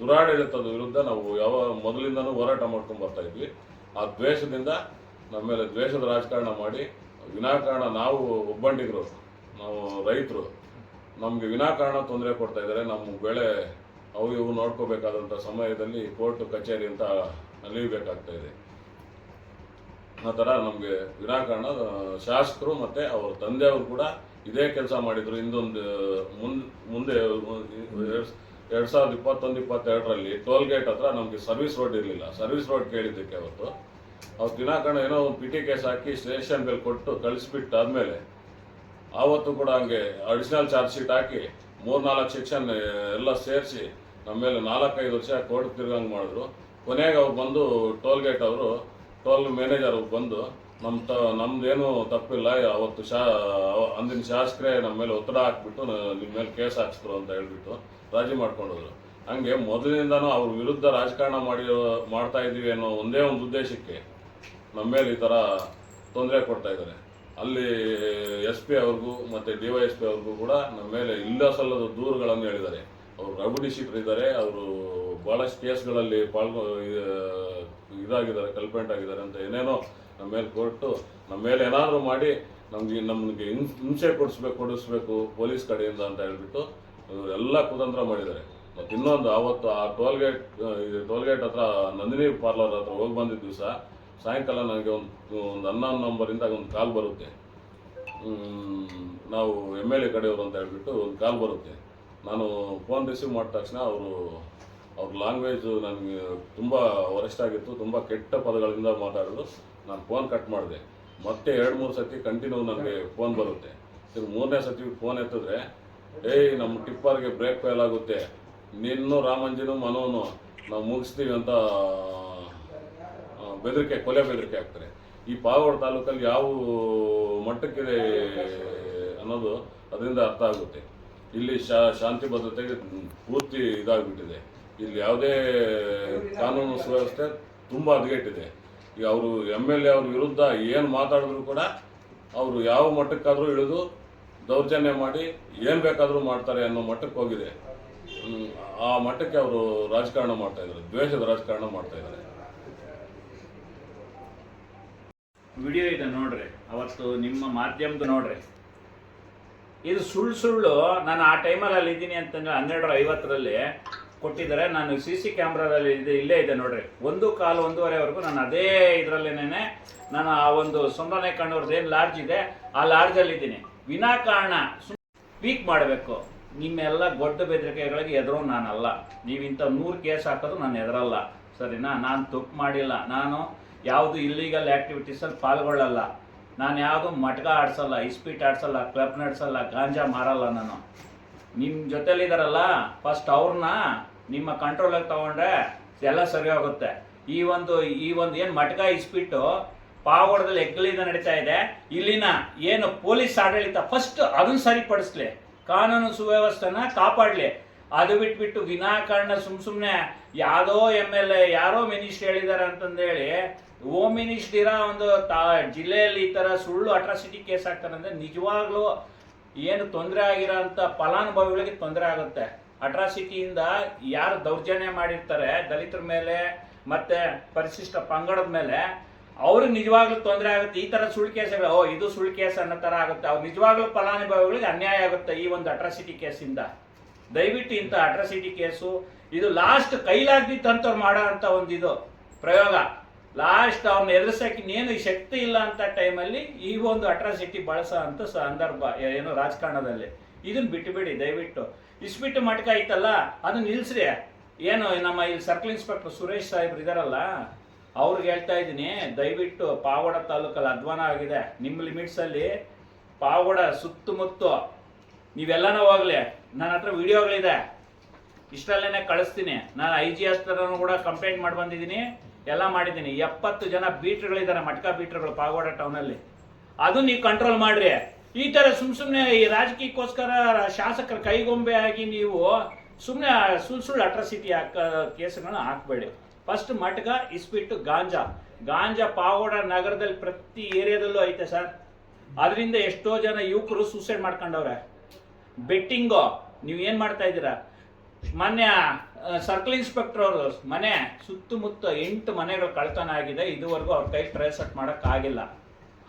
ದುರಾಡಳಿತದ ವಿರುದ್ಧ ನಾವು ಯಾವ ಮೊದಲಿಂದನೂ ಹೋರಾಟ ಮಾಡ್ಕೊಂಡು ಬರ್ತಾ ಇದ್ವಿ. ಆ ದ್ವೇಷದಿಂದ ನಮ್ಮ ಮೇಲೆ ದ್ವೇಷದ ರಾಜಕಾರಣ ಮಾಡಿ, ವಿನಾಕಾರಣ ನಾವು ಒಬ್ಬಂಡಿಗರು ನಾವು ರೈತರು, ನಮಗೆ ವಿನಾಕಾರಣ ತೊಂದರೆ ಕೊಡ್ತಾ ಇದ್ದಾರೆ. ನಮ್ಮ ಬೆಳೆ, ಅವು ಇವು ನೋಡ್ಕೋಬೇಕಾದಂಥ ಸಮಯದಲ್ಲಿ ಕೋರ್ಟ್, ಕಚೇರಿ ಅಂತ ಅಲಿಬೇಕಾಗ್ತಾ ಇದೆ. ಆ ಥರ ನಮಗೆ ವಿನಾಕಾರಣ ಶಾಸಕರು ಮತ್ತು ಅವ್ರ ತಂದೆಯವರು ಕೂಡ ಇದೇ ಕೆಲಸ ಮಾಡಿದ್ರು. ಹಿಂದೊಂದು, ಮುಂದೆ ಮುಂದೆ ಎರಡು ಸಾವಿರದ ಇಪ್ಪತ್ತೊಂದು, ಇಪ್ಪತ್ತೆರಡರಲ್ಲಿ ಟೋಲ್ ಗೇಟ್ ಹತ್ರ ನಮಗೆ ಸರ್ವಿಸ್ ರೋಡ್ ಇರಲಿಲ್ಲ. ಸರ್ವಿಸ್ ರೋಡ್ ಕೇಳಿದ್ದಕ್ಕೆ ಅವತ್ತು. ಅವ್ರು ವಿನಾಕಾರಣ ಏನೋ ಒಂದು ಪಿ ಟಿ ಕೇಸ್ ಹಾಕಿ ಸ್ಟೇಷನ್ ಮೇಲೆ ಕೊಟ್ಟು ಕಳಿಸ್ಬಿಟ್ಟು ಆದಮೇಲೆ ಆವತ್ತು ಕೂಡ ಹಂಗೆ ಅಡಿಷನಲ್ ಚಾರ್ಜ್ ಶೀಟ್ ಹಾಕಿ ಮೂರ್ನಾಲ್ಕು ಸೆಕ್ಷನ್ ಎಲ್ಲ ಸೇರಿಸಿ ನಮ್ಮ ಮೇಲೆ ನಾಲ್ಕೈದು ವರ್ಷ ಕೋರ್ಟ್ ತಿರ್ಗಂಗೆ ಮಾಡಿದ್ರು. ಕೊನೆಗೆ ಅವ್ರು ಬಂದು ಟೋಲ್ ಗೇಟ್ ಅವರು, ಟೋಲ್ ಮ್ಯಾನೇಜರ್ ಬಂದು ನಮ್ಮ ತ, ನಮ್ದೇನು ತಪ್ಪಿಲ್ಲ. ಅವತ್ತು ಶಾ, ಅಂದಿನ ಶಾಸಕರೇ ನಮ್ಮ ಮೇಲೆ ಒತ್ತಡ ಹಾಕ್ಬಿಟ್ಟು ನಿಮ್ಮ ಮೇಲೆ ಕೇಸ್ ಹಾಕ್ಸಿದ್ರು ಅಂತ ಹೇಳ್ಬಿಟ್ಟು ರಾಜಿ ಮಾಡ್ಕೊಂಡೋದ್ರು. ಹಂಗೆ ಮೊದಲಿನಿಂದನೂ ಅವ್ರ ವಿರುದ್ಧ ರಾಜಕಾರಣ ಮಾಡಿ ಮಾಡ್ತಾ ಇದೀವಿ ಅನ್ನೋ ಒಂದೇ ಒಂದು ಉದ್ದೇಶಕ್ಕೆ ನಮ್ಮ ಮೇಲೆ ಈ ಥರ ತೊಂದರೆ ಕೊಡ್ತಾ ಇದ್ದಾರೆ. ಅಲ್ಲಿ ಎಸ್ ಪಿ ಅವ್ರಿಗೂ ಮತ್ತು ಡಿ ವೈ ಎಸ್ ಪಿ ಅವ್ರಿಗೂ ಕೂಡ ನಮ್ಮ ಮೇಲೆ ಇಲ್ಲ ಸಲ್ಲದ ದೂರುಗಳನ್ನು ಹೇಳಿದ್ದಾರೆ. ಅವರು ಶೀಟರ್ ಇದ್ದಾರೆ, ಅವರು ಭಾಳಷ್ಟು ಕೇಸ್ಗಳಲ್ಲಿ ಪಾಲ್ಗೊ ಇದಾಗಿದ್ದಾರೆ, ಕಲ್ಪೆಂಟ್ ಆಗಿದ್ದಾರೆ ಅಂತ ಏನೇನೋ ನಮ್ಮ ಮೇಲೆ ಕೊಟ್ಟು ನಮ್ಮ ಮೇಲೆ ಏನಾದರೂ ಮಾಡಿ ನಮಗೆ ನಮಗೆ ಹಿಂಸೆ ಕೊಡಿಸ್ಬೇಕು ಕೊಡಿಸ್ಬೇಕು ಪೊಲೀಸ್ ಕಡೆಯಿಂದ ಅಂತ ಹೇಳ್ಬಿಟ್ಟು ಎಲ್ಲ ಕುತಂತ್ರ ಮಾಡಿದ್ದಾರೆ. ಮತ್ತು ಇನ್ನೊಂದು ಆವತ್ತು ಆ ಟೋಲ್ಗೇಟ್ ಗೇಟ್ ಟೋಲ್ ಗೇಟ್ ಹತ್ರ, ನಂದಿನಿ ಪಾರ್ಲರ್ ಹತ್ರ ಹೋಗಿ ಬಂದಿದ್ದ ದಿವಸ ಸಾಯಂಕಾಲ ನನಗೆ ಒಂದು ಒಂದು ಹನ್ನೊಂದು ನಂಬರಿಂದ ಒಂದು ಕಾಲ್ ಬರುತ್ತೆ. ನಾವು ಎಂ ಎಲ್ ಎ ಕಡೆಯವರು ಅಂತ ಹೇಳ್ಬಿಟ್ಟು ಒಂದು ಕಾಲ್ ಬರುತ್ತೆ. ನಾನು ಫೋನ್ ರಿಸೀವ್ ಮಾಡಿದ ತಕ್ಷಣ ಅವರು, ಅವ್ರ ಲ್ಯಾಂಗ್ವೇಜು ನನಗೆ ತುಂಬ ಆಗಿತ್ತು, ತುಂಬ ಕೆಟ್ಟ ಪದಗಳಿಂದ ಮಾತಾಡೋದು. ನಾನು ಫೋನ್ ಕಟ್ ಮಾಡಿದೆ. ಮತ್ತೆ ಎರಡು, ಮೂರು ಸತಿ ಕಂಟಿನ್ಯೂ ನನಗೆ ಫೋನ್ ಬರುತ್ತೆ. ತಿರ್ಗಿ ಮೂರನೇ ಸತಿ ಫೋನ್ ಎತ್ತಿದ್ರೆ, ಏಯ್ ನಮ್ಮ ಟಿಪ್ಪರ್ಗೆ ಬ್ರೇಕ್ ಫೇಲ್ ಆಗುತ್ತೆ. ನಿನ್ನೂ ರಾಮಂಜಿನೂ ಮನೋನು ನಾವು ಮುಗಿಸ್ತೀವಿ ಅಂತ ಬೆದರಿಕೆ, ಕೊಲೆ ಬೆದರಿಕೆ ಆಗ್ತಾರೆ ಈ ಪಾವಗಡ ತಾಲೂಕಲ್ಲಿ ಯಾವ ಮಟ್ಟಕ್ಕಿದೆ ಅನ್ನೋದು ಅದರಿಂದ ಅರ್ಥ ಆಗುತ್ತೆ. ಇಲ್ಲಿ ಶಾ, ಶಾಂತಿ ಭದ್ರತೆಗೆ ಪೂರ್ತಿ ಇದಾಗ್ಬಿಟ್ಟಿದೆ. ಇಲ್ಲಿ ಯಾವುದೇ ಕಾನೂನು ಸುವ್ಯವಸ್ಥೆ ತುಂಬ ಹದಗೆಟ್ಟಿದೆ. ಈಗ ಅವರು ಎಂ ಎಲ್ ಎ ಅವ್ರ ವಿರುದ್ಧ ಏನು ಮಾತಾಡಿದ್ರು ಕೂಡ ಅವರು ಯಾವ ಮಟ್ಟಕ್ಕಾದರೂ ಇಳಿದು ದೌರ್ಜನ್ಯ ಮಾಡಿ ಏನು ಬೇಕಾದರೂ ಮಾಡ್ತಾರೆ ಅನ್ನೋ ಮಟ್ಟಕ್ಕೆ ಹೋಗಿದೆ. ಆ ಮಟ್ಟಕ್ಕೆ ಅವರು ರಾಜಕಾರಣ ಮಾಡ್ತಾ ಇದ್ದಾರೆ. ದ್ವೇಷದ ರಾಜಕಾರಣ ಮಾಡ್ತಾ ಇದ್ದಾರೆ. ವಿಡಿಯೋ ಇದೆ ನೋಡ್ರಿ. ಅವತ್ತು ನಿಮ್ಮ ಮಾಧ್ಯಮದ ನೋಡ್ರಿ. ಇದು ಸುಳ್ಳು ಸುಳ್ಳು. ನಾನು ಆ ಟೈಮಲ್ಲಿ ಅಲ್ಲಿ ಇದ್ದೀನಿ ಅಂತಂದ್ರೆ ಹನ್ನೆರಡು ಐವತ್ತರಲ್ಲಿ ಕೊಟ್ಟಿದ್ದಾರೆ. ನಾನು ಸಿ ಸಿ ಕ್ಯಾಮ್ರಾದಲ್ಲಿ ಇದೆ ಇಲ್ಲೇ ಇದೆ ನೋಡ್ರಿ. ಒಂದು ಕಾಲು ಒಂದೂವರೆವರೆಗೂ ನಾನು ಅದೇ ಇದರಲ್ಲೇನೆ ನಾನು ಆ ಒಂದು ಸೊಂದನೆ ಕಣ್ಣವ್ರದ್ದು ಏನು ಲಾಡ್ಜ್ ಇದೆ, ಆ ಲಾಡ್ಜಲ್ಲಿ ಇದ್ದೀನಿ. ವಿನಾಕಾರಣ ಪೀಕ್ ಮಾಡಬೇಕು. ನಿಮ್ಮೆಲ್ಲ ಗೊಡ್ಡ ಬೆದರಿಕೆಗಳಿಗೆ ಎದುರು ನಾನಲ್ಲ. ನೀವಿಂಥ ನೂರು ಕೇಸ್ ಹಾಕೋದು ನಾನು ಎದುರಲ್ಲ ಸರಿನಾ? ನಾನು ತಪ್ಪು ಮಾಡಿಲ್ಲ. ನಾನು ಯಾವುದು ಇಲ್ಲಿಗಲ್ ಆ್ಯಕ್ಟಿವಿಟೀಸಲ್ಲಿ ಪಾಲ್ಗೊಳ್ಳಲ್ಲ. ನಾನು ಯಾವುದು ಮಟ್ಕ ಆಡ್ಸಲ್ಲ ಇಸ್ಪೀಟ್ ಆಡ್ಸಲ್ಲ ಕ್ಲಬ್ ನಡೆಸಲ್ಲ, ಗಾಂಜಾ ಮಾರಲ್ಲ ನಾನು. ನಿಮ್ಮ ಜೊತೆಲಿದಾರಲ್ಲ ಫಸ್ಟ್ ಅವ್ರನ್ನ ನಿಮ್ಮ ಕಂಟ್ರೋಲಲ್ಲಿ ತಗೊಂಡ್ರೆ ಎಲ್ಲ ಸರಿ ಹೋಗುತ್ತೆ ಈ ಒಂದು ಈ ಒಂದು ಏನು ಮಟ್ಕ ಇಸ್ಬಿಟ್ಟು ಪಾವಗಡದಲ್ಲಿ ಹೆಗ್ಗಳಿಂದ ನಡೀತಾ ಇದೆ. ಇಲ್ಲಿನ ಏನು ಪೊಲೀಸ್ ಆಡಳಿತ ಫಸ್ಟ್ ಅದನ್ನು ಸರಿಪಡಿಸ್ಲಿ. ಕಾನೂನು ಸುವ್ಯವಸ್ಥೆನ ಕಾಪಾಡಲಿ. ಅದು ಬಿಟ್ಬಿಟ್ಟು ವಿನಾಕಾರಣ ಸುಮ್ ಸುಮ್ಮನೆ ಯಾವುದೋ ಎಂ ಎಲ್ ಎ ಯಾರೋ ಮಿನಿಸ್ಟರ್ ಹೇಳಿದ್ದಾರೆ ಅಂತಂದೇಳಿ ಹೋಮ್ ಮಿನಿಸ್ಟ್ ಇರೋ ಒಂದು ತಾ, ಜಿಲ್ಲೆಯಲ್ಲಿ ಈ ಥರ ಸುಳ್ಳು ಅಟ್ರಾಸಿಟಿ ಕೇಸ್ ಹಾಕ್ತಾರೆ ಅಂದರೆ ನಿಜವಾಗ್ಲೂ ಏನು ತೊಂದರೆ ಆಗಿರೋಂಥ ಫಲಾನುಭವಿಗಳಿಗೆ ತೊಂದರೆ ಆಗುತ್ತೆ. ಅಟ್ರಾಸಿಟಿಯಿಂದ ಯಾರು ದೌರ್ಜನ್ಯ ಮಾಡಿರ್ತಾರೆ, ದಲಿತರ ಮೇಲೆ ಮತ್ತೆ ಪರಿಶಿಷ್ಟ ಪಂಗಡದ ಮೇಲೆ, ಅವ್ರಿಗೆ ನಿಜವಾಗ್ಲೂ ತೊಂದರೆ ಆಗುತ್ತೆ. ಈ ತರ ಸುಳ್ಳು ಕೇಸ್ಗಳು, ಓ, ಇದು ಸುಳ್ಳು ಕೇಸ್ ಅನ್ನೋ ತರ ಆಗುತ್ತೆ. ಅವ್ರು ನಿಜವಾಗ್ಲೂ ಫಲಾನುಭವಿಗಳಿಗೆ ಅನ್ಯಾಯ ಆಗುತ್ತೆ ಈ ಒಂದು ಅಟ್ರಾಸಿಟಿ ಕೇಸಿಂದ. ದಯವಿಟ್ಟು ಇಂಥ ಅಟ್ರಾಸಿಟಿ ಕೇಸು, ಇದು ಲಾಸ್ಟ್ ಕೈಲಾಗ್ದಿದ್ದಂಥವ್ರು ಮಾಡೋ ಅಂತ ಒಂದು ಇದು, ಪ್ರಯೋಗ. ಲಾಸ್ಟ್ ಅವ್ನ ಎದುರಿಸಕ್ಕೆ ಇನ್ನೇನು ಶಕ್ತಿ ಇಲ್ಲ ಅಂತ ಟೈಮಲ್ಲಿ ಈ ಒಂದು ಅಟ್ರಾಸಿಟಿ ಬಳಸೋ ಅಂತ ಸಂದರ್ಭ, ಏನು ರಾಜಕಾರಣದಲ್ಲಿ. ಇದನ್ನ ಬಿಟ್ಟುಬಿಡಿ ದಯವಿಟ್ಟು. ಇಸ್ಬಿಟ್ಟು ಮಟ್ಕ ಐತಲ್ಲ, ಅದು ನಿಲ್ಸ್ರಿ. ಏನು ನಮ್ಮ ಇಲ್ಲಿ ಸರ್ಕಲ್ ಇನ್ಸ್ಪೆಕ್ಟರ್ ಸುರೇಶ್ ಸಾಹೇಬ್ರು ಇದಾರಲ್ಲ, ಅವ್ರಿಗೆ ಹೇಳ್ತಾ ಇದ್ದೀನಿ, ದಯವಿಟ್ಟು ಪಾವಗಡ ತಾಲೂಕಲ್ಲಿ ಅಧ್ವಾನ ಆಗಿದೆ. ನಿಮ್ಮ ಲಿಮಿಟ್ಸಲ್ಲಿ ಪಾವಗಡ ಸುತ್ತಮುತ್ತ ನೀವೆಲ್ಲನೂ ಹೋಗ್ಲಿ. ನನ್ನ ಹತ್ರ ವಿಡಿಯೋಗಳಿದೆ. ಇಷ್ಟರಲ್ಲೇ ಕಳಿಸ್ತೀನಿ. ನಾನು ಐ ಜಿ ಹತ್ರನೂ ಕೂಡ ಕಂಪ್ಲೇಂಟ್ ಮಾಡಿ ಬಂದಿದ್ದೀನಿ. ಎಲ್ಲ ಮಾಡಿದ್ದೀನಿ. ಎಪ್ಪತ್ತು ಜನ ಬೀಟ್ರುಗಳಿದ್ದಾರೆ ಮಟ್ಕಾ ಬೀಟ್ರುಗಳು ಪಾಗೋಡ ಟೌನಲ್ಲಿ ಅದು ನೀವು ಕಂಟ್ರೋಲ್ ಮಾಡ್ರಿ. ಈ ಥರ ಸುಮ್ ಸುಮ್ಮನೆ ಈ ರಾಜಕೀಯಕ್ಕೋಸ್ಕರ ಶಾಸಕರ ಕೈಗೊಂಬೆ ಆಗಿ ನೀವು ಸುಮ್ಮನೆ ಸುಳ್ಳು ಸುಳ್ಳು ಅಟ್ರಾಸಿಟಿ ಹಾಕ, ಕೇಸುಗಳನ್ನ ಹಾಕಬೇಡಿ. ಫಸ್ಟ್ ಮಟ್ಗ ಇಸ್ಬಿಟ್ಟು ಗಾಂಜಾ. ಗಾಂಜಾ ಪಾವೋಡ ನಗರದಲ್ಲಿ ಪ್ರತಿ ಏರಿಯಾದಲ್ಲೂ ಐತೆ ಸರ್. ಅದರಿಂದ ಎಷ್ಟೋ ಜನ ಯುವಕರು ಸೂಸೈಡ್ ಮಾಡ್ಕೊಂಡವ್ರೆ. ಬೆಟ್ಟಿಂಗು, ನೀವು ಏನು ಮಾಡ್ತಾ ಇದ್ದೀರಾ? ಮೊನ್ನೆ ಸರ್ಕಲ್ ಇನ್ಸ್ಪೆಕ್ಟರ್ ಅವರು ಮನೆ ಸುತ್ತಮುತ್ತ ಎಂಟು ಮನೆಗಳು ಕಳ್ತನ ಆಗಿದೆ. ಇದುವರೆಗೂ ಅವ್ರ ಕೈ ಟ್ರೇಸ್ ಔಟ್ ಮಾಡಕ್ ಆಗಿಲ್ಲ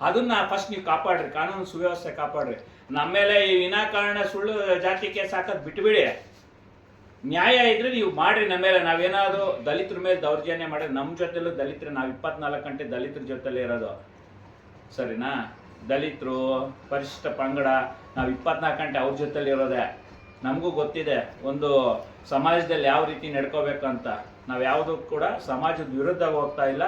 ಅದನ್ನ ಫಸ್ಟ್ ನೀವು ಕಾಪಾಡ್ರಿ, ಕಾನೂನು ಸುವ್ಯವಸ್ಥೆ ಕಾಪಾಡ್ರಿ. ನಮ್ಮ ಮೇಲೆ ಈ ವಿನಾಕಾರಣ ಸುಳ್ಳು ಜಾತಿ ಕೇಸ್ ಹಾಕೋದು ಬಿಟ್ಬಿಡಿ. ನ್ಯಾಯ ಇದ್ರೆ ನೀವು ಮಾಡ್ರಿ ನಮ್ಮ ಮೇಲೆ. ನಾವೇನಾದ್ರು ದಲಿತರ ಮೇಲೆ ದೌರ್ಜನ್ಯ ಮಾಡಿದ್ರೆ ನಮ್ಮ ಜೊತೆಲೂ ದಲಿತರು, ನಾವು ಇಪ್ಪತ್ನಾಲ್ಕು ಗಂಟೆ ದಲಿತರ ಜೊತೆಲೇ ಇರೋದು. ಸರಿನಾ? ದಲಿತರು, ಪರಿಶಿಷ್ಟ ಪಂಗಡ, ನಾವು ಇಪ್ಪತ್ನಾಲ್ಕು ಗಂಟೆ ಅವ್ರ ಜೊತೆಲಿ ಇರೋದೆ. ನಮಗೂ ಗೊತ್ತಿದೆ, ಒಂದು ಸಮಾಜದಲ್ಲಿ ಯಾವ ರೀತಿ ನಡ್ಕೋಬೇಕು ಅಂತ. ನಾವು ಯಾವ್ದು ಕೂಡ ಸಮಾಜದ ವಿರುದ್ಧ ಹೋಗ್ತಾ ಇಲ್ಲ.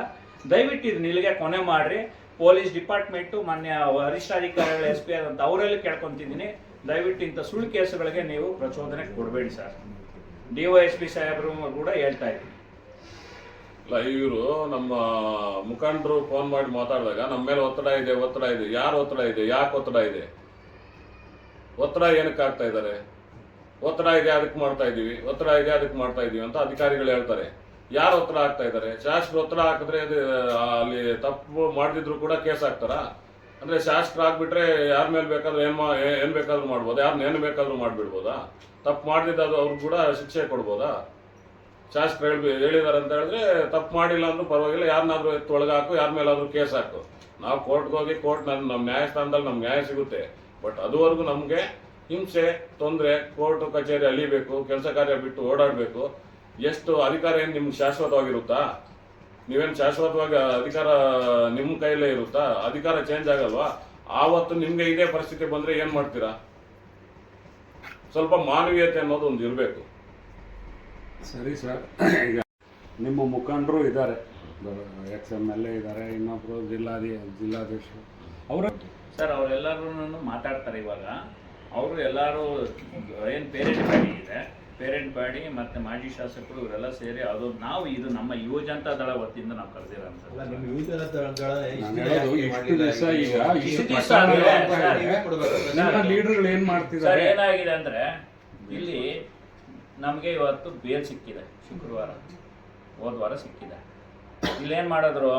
ದಯವಿಟ್ಟು ಇದು ನಿಲ್ಗೆ ಕೊನೆ ಮಾಡ್ರಿ. ಪೊಲೀಸ್ ಡಿಪಾರ್ಟ್ಮೆಂಟು, ಮಾನ್ಯ ವರಿಷ್ಠಾಧಿಕಾರಿಗಳು ಎಸ್ ಪಿ ಅಂತ ಅವರಲ್ಲಿ ಕೇಳ್ಕೊತಿದ್ದೀನಿ. ದಯವಿಟ್ಟು ಇಂಥ ಸುಳ್ಳು ಕೇಸುಗಳಿಗೆ ನೀವು ಪ್ರಚೋದನೆ ಕೊಡಬೇಡಿ ಸರ್. ಡಿ ಎಸ್ ಪಿ ಸಾಹೇಬರು ಕೂಡ ಹೇಳ್ತಾ ಇದ್ದೀನಿ ಇಲ್ಲ, ಇವರು ನಮ್ಮ ಮುಖಂಡರು ಫೋನ್ ಮಾಡಿ ಮಾತಾಡಿದಾಗ ನಮ್ಮ ಮೇಲೆ ಒತ್ತಡ ಇದೆ ಒತ್ತಡ ಇದೆ, ಯಾರು ಒತ್ತಡ ಇದೆ, ಯಾಕೆ ಒತ್ತಡ ಇದೆ? ಒತ್ತಡ ಏನಕ್ಕೆ ಆಗ್ತಾ ಇದ್ದಾರೆ? ಒತ್ತಡ ಇದೆ, ಅದಕ್ಕೆ ಮಾಡ್ತಾ ಇದ್ದೀವಿ ಒತ್ತಡ ಇದೆ, ಅದಕ್ಕೆ ಮಾಡ್ತಾ ಇದ್ದೀವಿ ಅಂತ ಅಧಿಕಾರಿಗಳು ಹೇಳ್ತಾರೆ. ಯಾರು ಒತ್ತಡ ಆಗ್ತಾ ಇದ್ದಾರೆ? ಶಾಸಕರು ಒತ್ತಡ ಹಾಕಿದ್ರೆ ಅಲ್ಲಿ ತಪ್ಪು ಮಾಡದಿದ್ರು ಕೂಡ ಕೇಸ್ ಹಾಕ್ತಾರಾ? ಅಂದ್ರೆ ಶಾಸಕರು ಆಗ್ಬಿಟ್ರೆ ಯಾರ ಮೇಲೆ ಬೇಕಾದ್ರೂ ಏನ್ ಏನ್ ಬೇಕಾದ್ರೂ ಮಾಡ್ಬೋದಾ? ಯಾರನ್ನ ಏನು ಬೇಕಾದ್ರೂ ಮಾಡ್ಬಿಡ್ಬೋದಾ? ತಪ್ಪು ಮಾಡಿದ ಅದು ಅವ್ರಿಗೆ ಕೂಡ ಶಿಕ್ಷೆ ಕೊಡ್ಬೋದಾ? ಶಾಸಕರು ಹೇಳ್ಬಿ, ಹೇಳಿದಾರೆ ಅಂತ ಹೇಳಿದ್ರೆ ತಪ್ಪು ಮಾಡಿಲ್ಲ ಅಂದ್ರೂ ಪರವಾಗಿಲ್ಲ ಯಾರನ್ನಾದ್ರೂ ಎತ್ತು ಒಳಗೆ ಹಾಕು ಯಾರ ಮೇಲಾದ್ರೂ ಕೇಸ್ ಹಾಕು. ನಾವು ಕೋರ್ಟ್ಗೆ ಹೋಗಿ, ಕೋರ್ಟ್ ನನ್ನ ನಮ್ಮ ನ್ಯಾಯಸ್ಥಾನದಲ್ಲಿ ನಮ್ಗೆ ನ್ಯಾಯ ಸಿಗುತ್ತೆ. ಬಟ್ ಅದುವರೆಗೂ ನಮಗೆ ಹಿಂಸೆ, ತೊಂದರೆ, ಕೋರ್ಟ್, ಕಚೇರಿ ಅಲಿಬೇಕು ಕೆಲಸ ಕಾರ್ಯ ಬಿಟ್ಟು ಓಡಾಡಬೇಕು. ಎಷ್ಟು ಅಧಿಕಾರ ಏನು ನಿಮ್ಗೆ ಶಾಶ್ವತವಾಗಿರುತ್ತಾ? ನೀವೇನು ಶಾಶ್ವತವಾಗಿ ಅಧಿಕಾರ ನಿಮ್ಮ ಕೈಲೇ ಇರುತ್ತಾ? ಅಧಿಕಾರ ಚೇಂಜ್ ಆಗಲ್ವಾ? ಆವತ್ತು ನಿಮ್ಗೆ ಇದೇ ಪರಿಸ್ಥಿತಿ ಬಂದ್ರೆ ಏನ್ ಮಾಡ್ತೀರಾ? ಸ್ವಲ್ಪ ಮಾನವೀಯತೆ ಅನ್ನೋದು ಒಂದು ಇರಬೇಕು. ಸರಿ ಸರ್ ಈಗ ನಿಮ್ಮ ಮುಖಂಡರು ಇದ್ದಾರೆ. ಎಕ್ಸ್ ಎಂ ಎಲ್ ಎ ಇದ್ದಾರೆ ಇನ್ನೊಬ್ಬರು ಜಿಲ್ಲಾಧಿ ಜಿಲ್ಲಾಧೀಶ ಅವರ ಸರ್ ಅವರೆಲ್ಲರೂ ಮಾತಾಡ್ತಾರೆ ಇವಾಗ. ಅವರು ಎಲ್ಲರೂ ಏನು ಪೇರೆಂಟ್ ಇದೆ. ಪೇರೆಂಟ್ ಬಾಡಿ ಮತ್ತೆ ಮಾಜಿ ಶಾಸಕರು ಇವರೆಲ್ಲ ಸೇರಿ ಅದು ನಾವು ಇದು ನಮ್ಮ ಯುವ ಜನತಾ ದಳ ವತಿಯಿಂದ ನಾವು ಕರೆದಿರೋಂಥದ್ದು ಏನ್ ಮಾಡ್ತಿದ್ದಾರೆ? ಏನಾಗಿದೆ ಅಂದ್ರೆ ಇಲ್ಲಿ ನಮಗೆ ಇವತ್ತು ಬೇಲ್ ಸಿಕ್ಕಿದೆ ಶುಕ್ರವಾರ. ಹೋದ ವಾರ ಸಿಕ್ಕಿದೆ. ಇಲ್ಲೇನು ಮಾಡಿದ್ರು?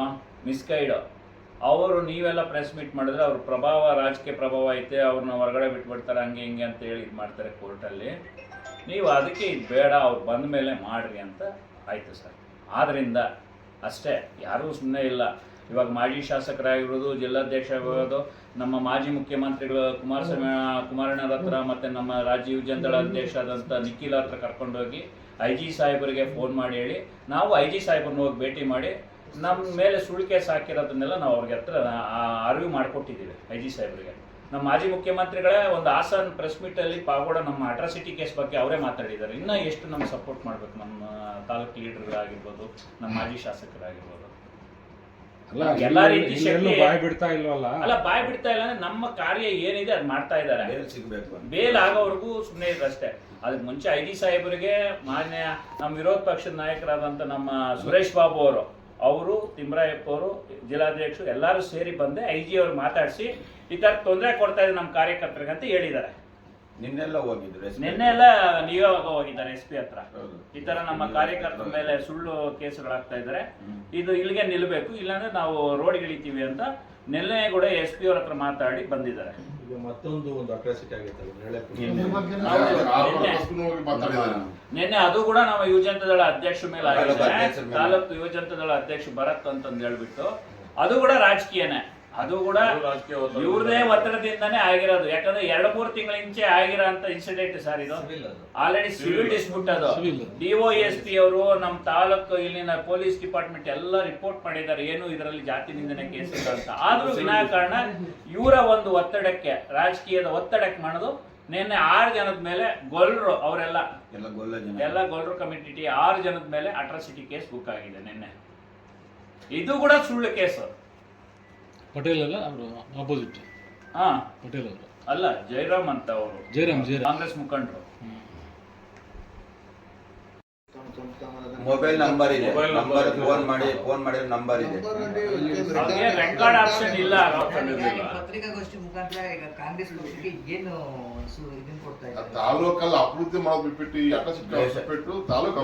ಮಿಸ್ಗೈಡ್ ಅವರು ನೀವೆಲ್ಲ ಪ್ರೆಸ್ ಮೀಟ್ ಮಾಡಿದ್ರೆ ಅವ್ರ ಪ್ರಭಾವ ರಾಜಕೀಯ ಪ್ರಭಾವ ಐತೆ ಅವ್ರನ್ನ ಹೊರಗಡೆ ಬಿಟ್ಬಿಡ್ತಾರೆ ಹಂಗೆ ಹಿಂಗೆ ಅಂತ ಹೇಳಿ ಇದು ಮಾಡ್ತಾರೆ ಕೋರ್ಟಲ್ಲಿ ನೀವು ಅದಕ್ಕೆ ಇದು ಬೇಡ, ಅವ್ರು ಬಂದ ಮೇಲೆ ಮಾಡ್ರಿ ಅಂತ ಆಯಿತು ಸರ್. ಆದ್ದರಿಂದ ಅಷ್ಟೇ, ಯಾರೂ ಸುಮ್ಮನೆ ಇಲ್ಲ. ಇವಾಗ ಮಾಜಿ ಶಾಸಕರಾಗಿರೋದು, ಜಿಲ್ಲಾಧ್ಯಕ್ಷ ಆಗಿರೋದು, ನಮ್ಮ ಮಾಜಿ ಮುಖ್ಯಮಂತ್ರಿಗಳು ಕುಮಾರಸ್ವಾಮಿ, ಕುಮಾರಣ್ಣರ ಹತ್ರ ಮತ್ತು ನಮ್ಮ ರಾಜೀವ್ ಜನದಳ ಅಧ್ಯಕ್ಷ ಆದಂಥ ನಿಖಿಲ್ ಹತ್ರ ಕರ್ಕೊಂಡೋಗಿ ಐ ಜಿ ಸಾಹೇಬರಿಗೆ ಫೋನ್ ಮಾಡಿ ಹೇಳಿ, ನಾವು ಐ ಜಿ ಸಾಹೇಬರನ್ನ ಹೋಗಿ ಭೇಟಿ ಮಾಡಿ, ನಮ್ಮ ಮೇಲೆ ಸುಳಿಕೆ ಸಾಕಿರೋದನ್ನೆಲ್ಲ ನಾವು ಅವ್ರಿಗೆ ಹತ್ರ ಅರಿವು ಮಾಡಿಕೊಟ್ಟಿದ್ದೀವಿ ಐ ಜಿ ಸಾಹೇಬರಿಗೆ. ನಮ್ಮ ಮಾಜಿ ಮುಖ್ಯಮಂತ್ರಿಗಳೇ ಒಂದು ಹಾಸನ್ ಪ್ರೆಸ್ ಮೀಟಲ್ಲಿ ಪಾಗೋಡ ನಮ್ಮ ಅಟ್ರಾಸಿಟಿ ಕೇಸ್ ಬಗ್ಗೆ ಅವರೇ ಮಾತಾಡಿದ್ದಾರೆ. ಇನ್ನೂ ಎಷ್ಟು ನಮ್ಗೆ ಸಪೋರ್ಟ್ ಮಾಡಬೇಕು? ನಮ್ಮ ತಾಲೂಕು ಲೀಡರ್ಗಳಾಗಿರ್ಬೋದು ನಮ್ಮ ಮಾಜಿ ಶಾಸಕರಾಗಿರ್ಬೋದು. ಅಲ್ಲ ಎಲ್ಲಾ ರೀತಿ ಬಾಯ್ ಬಿಡ್ತಾ ಇಲ್ವಲ್ಲ? ಅಲ್ಲ ಬಾಯ್ ಬಿಡ್ತಾ ಇಲ್ಲ ಅಂದ್ರೆ ನಮ್ಮ ಕಾರ್ಯ ಏನಿದೆ ಅದು ಮಾಡ್ತಾ ಇದ್ದಾರೆ. ಬೇಲ್ ಸಿಗಬೇಕು ಅಂತ. ಬೇಲ್ ಆಗೋವರೆಗೂ ಸುಮ್ಮನೆ ಇದ್ರಷ್ಟೇ ಅದಕ್ಕೆ ಮುಂಚೆ ಐ ಡಿ ಸಾಹೇಬರಿಗೆ ಮಾನ್ಯ ನಮ್ಮ ವಿರೋಧ ಪಕ್ಷದ ನಾಯಕರಾದಂತ ನಮ್ಮ ಸುರೇಶ್ ಬಾಬು ಅವರು ಅವರು ತಿಮ್ರಾಯಪ್ಪ ಅವರು ಜಿಲ್ಲಾಧ್ಯಕ್ಷರು ಎಲ್ಲರೂ ಸೇರಿ ಬಂದೆ ಐ ಜಿ ಅವ್ರು ಮಾತಾಡಿಸಿ ಈ ಥರ ತೊಂದರೆ ಕೊಡ್ತಾ ಇದೆ ನಮ್ಮ ಕಾರ್ಯಕರ್ತರಿಗೆ ಅಂತ ಹೇಳಿದ್ದಾರೆ. ನಿನ್ನೆಲ್ಲ ಹೋಗಿದ್ರು. ನಿನ್ನೆ ಎಲ್ಲ ನಿಯೋಗ ಹೋಗಿದ್ದಾರೆ ಎಸ್ ಪಿ ಹತ್ರ. ಈ ತರ ನಮ್ಮ ಕಾರ್ಯಕರ್ತರ ಮೇಲೆ ಸುಳ್ಳು ಕೇಸುಗಳಾಗ್ತಾ ಇದ್ದಾರೆ. ಇದು ಇಲ್ಲಿಗೆ ನಿಲ್ಲಬೇಕು ಇಲ್ಲಾಂದ್ರೆ ನಾವು ರೋಡ್ಗೆ ಇಳಿತೀವಿ ಅಂತ ನಿನ್ನೆ ಕೂಡ ಎಸ್ ಪಿ ಅವ್ರ ಹತ್ರ ಮಾತಾಡಿ ಬಂದಿದ್ದಾರೆ. ಈಗ ಮತ್ತೊಂದು ಒಂದು ಅಟ್ರಾಸಿಟಿ ನೇಳೆ ನಿನ್ನೆ ಅದು ಕೂಡ ನಮ್ಮ ಯುವಜನತಾದಳ ಅಧ್ಯಕ್ಷ ಮೇಲೆ ತಾಲೂಕು ಆಗಿದೆ. ತಾಲೂಕು ಯುವಜನತಾದಳ ಅಧ್ಯಕ್ಷ ಭರತ್ ಅಂತಂದು ಹೇಳ್ಬಿಟ್ಟು ಅದು ಕೂಡ ರಾಜಕೀಯನೇ. ಅದು ಕೂಡ ಇವ್ರದೇ ಒತ್ತಡದಿಂದಾನೇ ಆಗಿರೋದು. ಯಾಕಂದ್ರೆ ಎರಡು ಮೂರು ತಿಂಗಳ ಇಂಚೆ ಆಗಿರೋ ಅಂತ ಇನ್ಸಿಡೆಂಟ್ ಸರ್ ಇದು. ಆಲ್ರೆಡಿ ಸಿವಿಲ್ ಡಿಸ್ಪ್ಯೂಟ್ ಅದು. ಡಿಒಎಸ್ಪಿ ಅವರು ನಮ್ಮ ತಾಲೂಕು ಇಲ್ಲಿನ ಪೊಲೀಸ್ ಡಿಪಾರ್ಟ್ಮೆಂಟ್ ಎಲ್ಲ ರಿಪೋರ್ಟ್ ಮಾಡಿದ್ದಾರೆ. ಏನು ಇದರಲ್ಲಿ ಜಾತಿ ನಿಂದನೆ ಕೇಸ್ ಇಲ್ಲ ಅಂತ. ಆದ್ರೂ ವಿನಾಕಾರಣ ಇವರ ಒಂದು ಒತ್ತಡಕ್ಕೆ ರಾಜಕೀಯದ ಒತ್ತಡಕ್ಕೆ ಮಾಡೋದು ನಿನ್ನೆ ಆರು ಜನದ ಮೇಲೆ ಗೊಲ್ರು ಅವರೆಲ್ಲ ಎಲ್ಲ ಗೊಲ್ಲ ಜನ. ಎಲ್ಲ ಗೊಲ್ರು ಕಮಿಟಿ ಆರು ಜನದ ಮೇಲೆ ಅಟ್ರಾಸಿಟಿ ಕೇಸ್ ಬುಕ್ ಆಗಿದೆ ನಿನ್ನೆ. ಇದು ಕೂಡ ಸುಳ್ಳು ಕೇಸು ಪಟೇಲ್ ಅಲ್ಲ ಅವರು ಆಪೋಸಿಟ್ ಹಾ. ಪಟೇಲ್ ಅವರು. ಅಲ್ಲ ಜೈರಾಮ್ ಅಂತ ಅವರು. ಜಯರಾಮ್ ಜಯರಾಮ್ ಕಾಂಗ್ರೆಸ್ ಮುಖಂಡರು. ಮೊಬೈಲ್ ನಂಬರ್ ಇದೆ. ಮೊಬೈಲ್ ನಂಬರ್ ಫೋನ್ ಮಾಡಿ ಫೋನ್ ಮಾಡಿದ್ರೆ ನಂಬರ್ ಇದೆ. ರೆಕಾರ್ಡ್ ಆಪ್ಷನ್ ಇಲ್ಲ ಈಗ ಇರ್ಲಿಲ್ಲ ಪತ್ರಿಕಾಗೋಷ್ಠಿ ಮುಖಾಂತರ ಈಗ ಕಾಂಗ್ರೆಸ್ ಪಕ್ಷಕ್ಕೆ ಏನು ಇದನ್ನ ಕೊಡ್ತಾ ಇದ್ದಾರೆ? ತಾಲೂಕಲ್ಲಿ ಅಭಿವೃದ್ಧಿ ಮಾಡಿಬಿಟ್ಟು ಈ ತಾಲೂಕು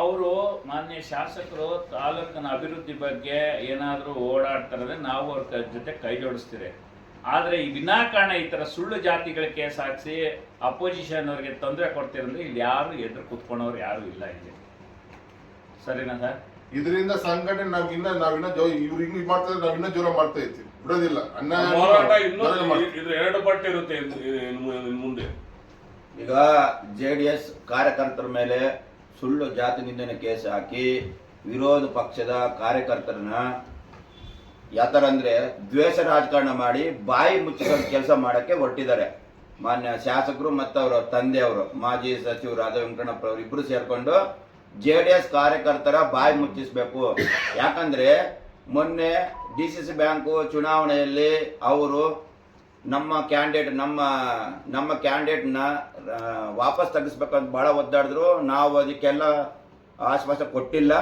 ಅವರು ಮಾನ್ಯ ಶಾಸಕರು ತಾಲೂಕಿನ ಅಭಿವೃದ್ಧಿ ಬಗ್ಗೆ ಏನಾದರೂ ಓಡಾಡ್ತಾರೆ ನಾವು ಅವ್ರ ಜೊತೆ ಕೈ ಜೋಡಿಸ್ತೀರಿ. ಆದ್ರೆ ಈ ವಿನಾಕಾರಣ ಈ ತರ ಸುಳ್ಳು ಜಾತಿಗಳ ಕೇಸ್ ಹಾಕ್ಸಿ ಅಪೋಸಿಷನ್ ಅವರಿಗೆ ತೊಂದರೆ ಕೊಡ್ತಿರಂದ್ರೆ ಇಲ್ಲಿ ಯಾರು ಎದುರು ಕುತ್ಕೊಂಡವ್ರು ಯಾರು ಇಲ್ಲ ಇಲ್ಲಿ. ಸರಿನಾ ಸರ್? ಇದರಿಂದ ಸಂಘಟನೆ ನಾವಿನ್ನ ಇನ್ನ ನಾವಿನ್ನ ಜೋ ಇವ್ರು ಹಿಂಗ್ ಮಾಡ್ತಾರೆ ಮಾಡ್ತಾ ಇದ್ರೆ ನಾವ್ ಇನ್ನ ಜೋರ ಮಾಡ್ತಾ ಇರ್ತೀವಿ. ಬಿಡೋದಿಲ್ಲ. ಅನ್ನ ನಮ್ಮ ಹೋರಾಟ ಇನ್ನೂ ಜೋರಾಗಿ ಮಾಡ್ತೀವಿ. ಇದ್ರ ಎರಡು ಪಟ್ಟು ಇರುತ್ತೆ ಮುಂದೆ. ಈಗ ಜೆ ಡಿ ಎಸ್ ಕಾರ್ಯಕರ್ತರ ಮೇಲೆ ಸುಳ್ಳು ಜಾತಿ ನಿಂದನೆ ಕೇಸ್ ಹಾಕಿ ವಿರೋಧ ಪಕ್ಷದ ಕಾರ್ಯಕರ್ತರನ್ನ ಯಾತರ ಅಂದ್ರೆ ದ್ವೇಷ ರಾಜಕಾರಣ ಮಾಡಿ ಬಾಯಿ ಮುಚ್ಚಿಕೊಂಡು ಕೆಲಸ ಮಾಡಕ್ಕೆ ಹೊರಟಿದ್ದಾರೆ. ಮಾನ್ಯ ಶಾಸಕರು ಮತ್ತು ಅವರ ತಂದೆಯವರು ಮಾಜಿ ಸಚಿವ ರಾಧ ವೆಂಕಣ್ಣಪ್ಪ ಅವರು ಇಬ್ರು ಸೇರ್ಕೊಂಡು ಜೆ ಡಿ ಎಸ್ ಕಾರ್ಯಕರ್ತರ ಬಾಯಿ ಮುಚ್ಚಿಸಬೇಕು. ಯಾಕಂದ್ರೆ ಮೊನ್ನೆ ಡಿ ಸಿ ಸಿ ಬ್ಯಾಂಕು ಚುನಾವಣೆಯಲ್ಲಿ ಅವರು ನಮ್ಮ ಕ್ಯಾಂಡಿಡೇಟ್, ನಮ್ಮ ನಮ್ಮ ಕ್ಯಾಂಡಿಡೇಟ್ನ ವಾಪಸ್ ತೆಗೆಸ್ಬೇಕಂತ ಭಾಳ ಒದ್ದಾಡಿದ್ರು. ನಾವು ಅದಕ್ಕೆಲ್ಲ ಆಶ್ವಾಸ ಕೊಟ್ಟಿಲ್ಲ.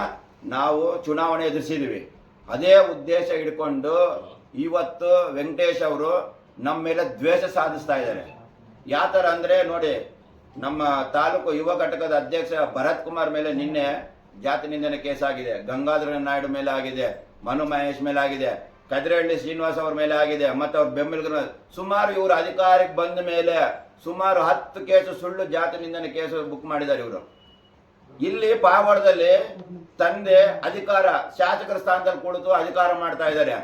ನಾವು ಚುನಾವಣೆ ಎದುರಿಸಿದ್ವಿ. ಅದೇ ಉದ್ದೇಶ ಇಟ್ಕೊಂಡು ಇವತ್ತು ವೆಂಕಟೇಶ್ ಅವರು ನಮ್ಮ ಮೇಲೆ ದ್ವೇಷ ಸಾಧಿಸ್ತಾ ಇದ್ದಾರೆ. ಯಾವ ಥರ ಅಂದರೆ ನೋಡಿ ನಮ್ಮ ತಾಲೂಕು ಯುವ ಘಟಕದ ಅಧ್ಯಕ್ಷ ಭರತ್ ಕುಮಾರ್ ಮೇಲೆ ನಿನ್ನೆ ಜಾತಿ ನಿಂದನೆ ಕೇಸ್ ಆಗಿದೆ ಗಂಗಾಧರ ನಾಯ್ಡು ಮೇಲೆ ಆಗಿದೆ. ಮನು ಮಹೇಶ್ ಮೇಲೆ ಆಗಿದೆ. ಕದಿರಹಳ್ಳಿ ಶ್ರೀನಿವಾಸ್ ಅವರ ಮೇಲೆ ಆಗಿದೆ. ಮತ್ತು ಅವ್ರ ಬೆಂಬಲಿಗರ ಸುಮಾರು ಇವರು ಅಧಿಕಾರಕ್ಕೆ ಬಂದ ಮೇಲೆ ಸುಮಾರು ಹತ್ತು ಕೇಸು ಸುಳ್ಳು ಜಾತಿ ನಿಂದನೆ ಕೇಸು ಬುಕ್ ಮಾಡಿದ್ದಾರೆ ಇವರು. ಇಲ್ಲಿ ಪಾವಡದಲ್ಲಿ ತಂದೆ ಅಧಿಕಾರ, ಶಾಸಕರ ಸ್ಥಾನದಲ್ಲಿ ಕುಳಿತು ಅಧಿಕಾರ ಮಾಡ್ತಾ ಇದ್ದಾರೆ.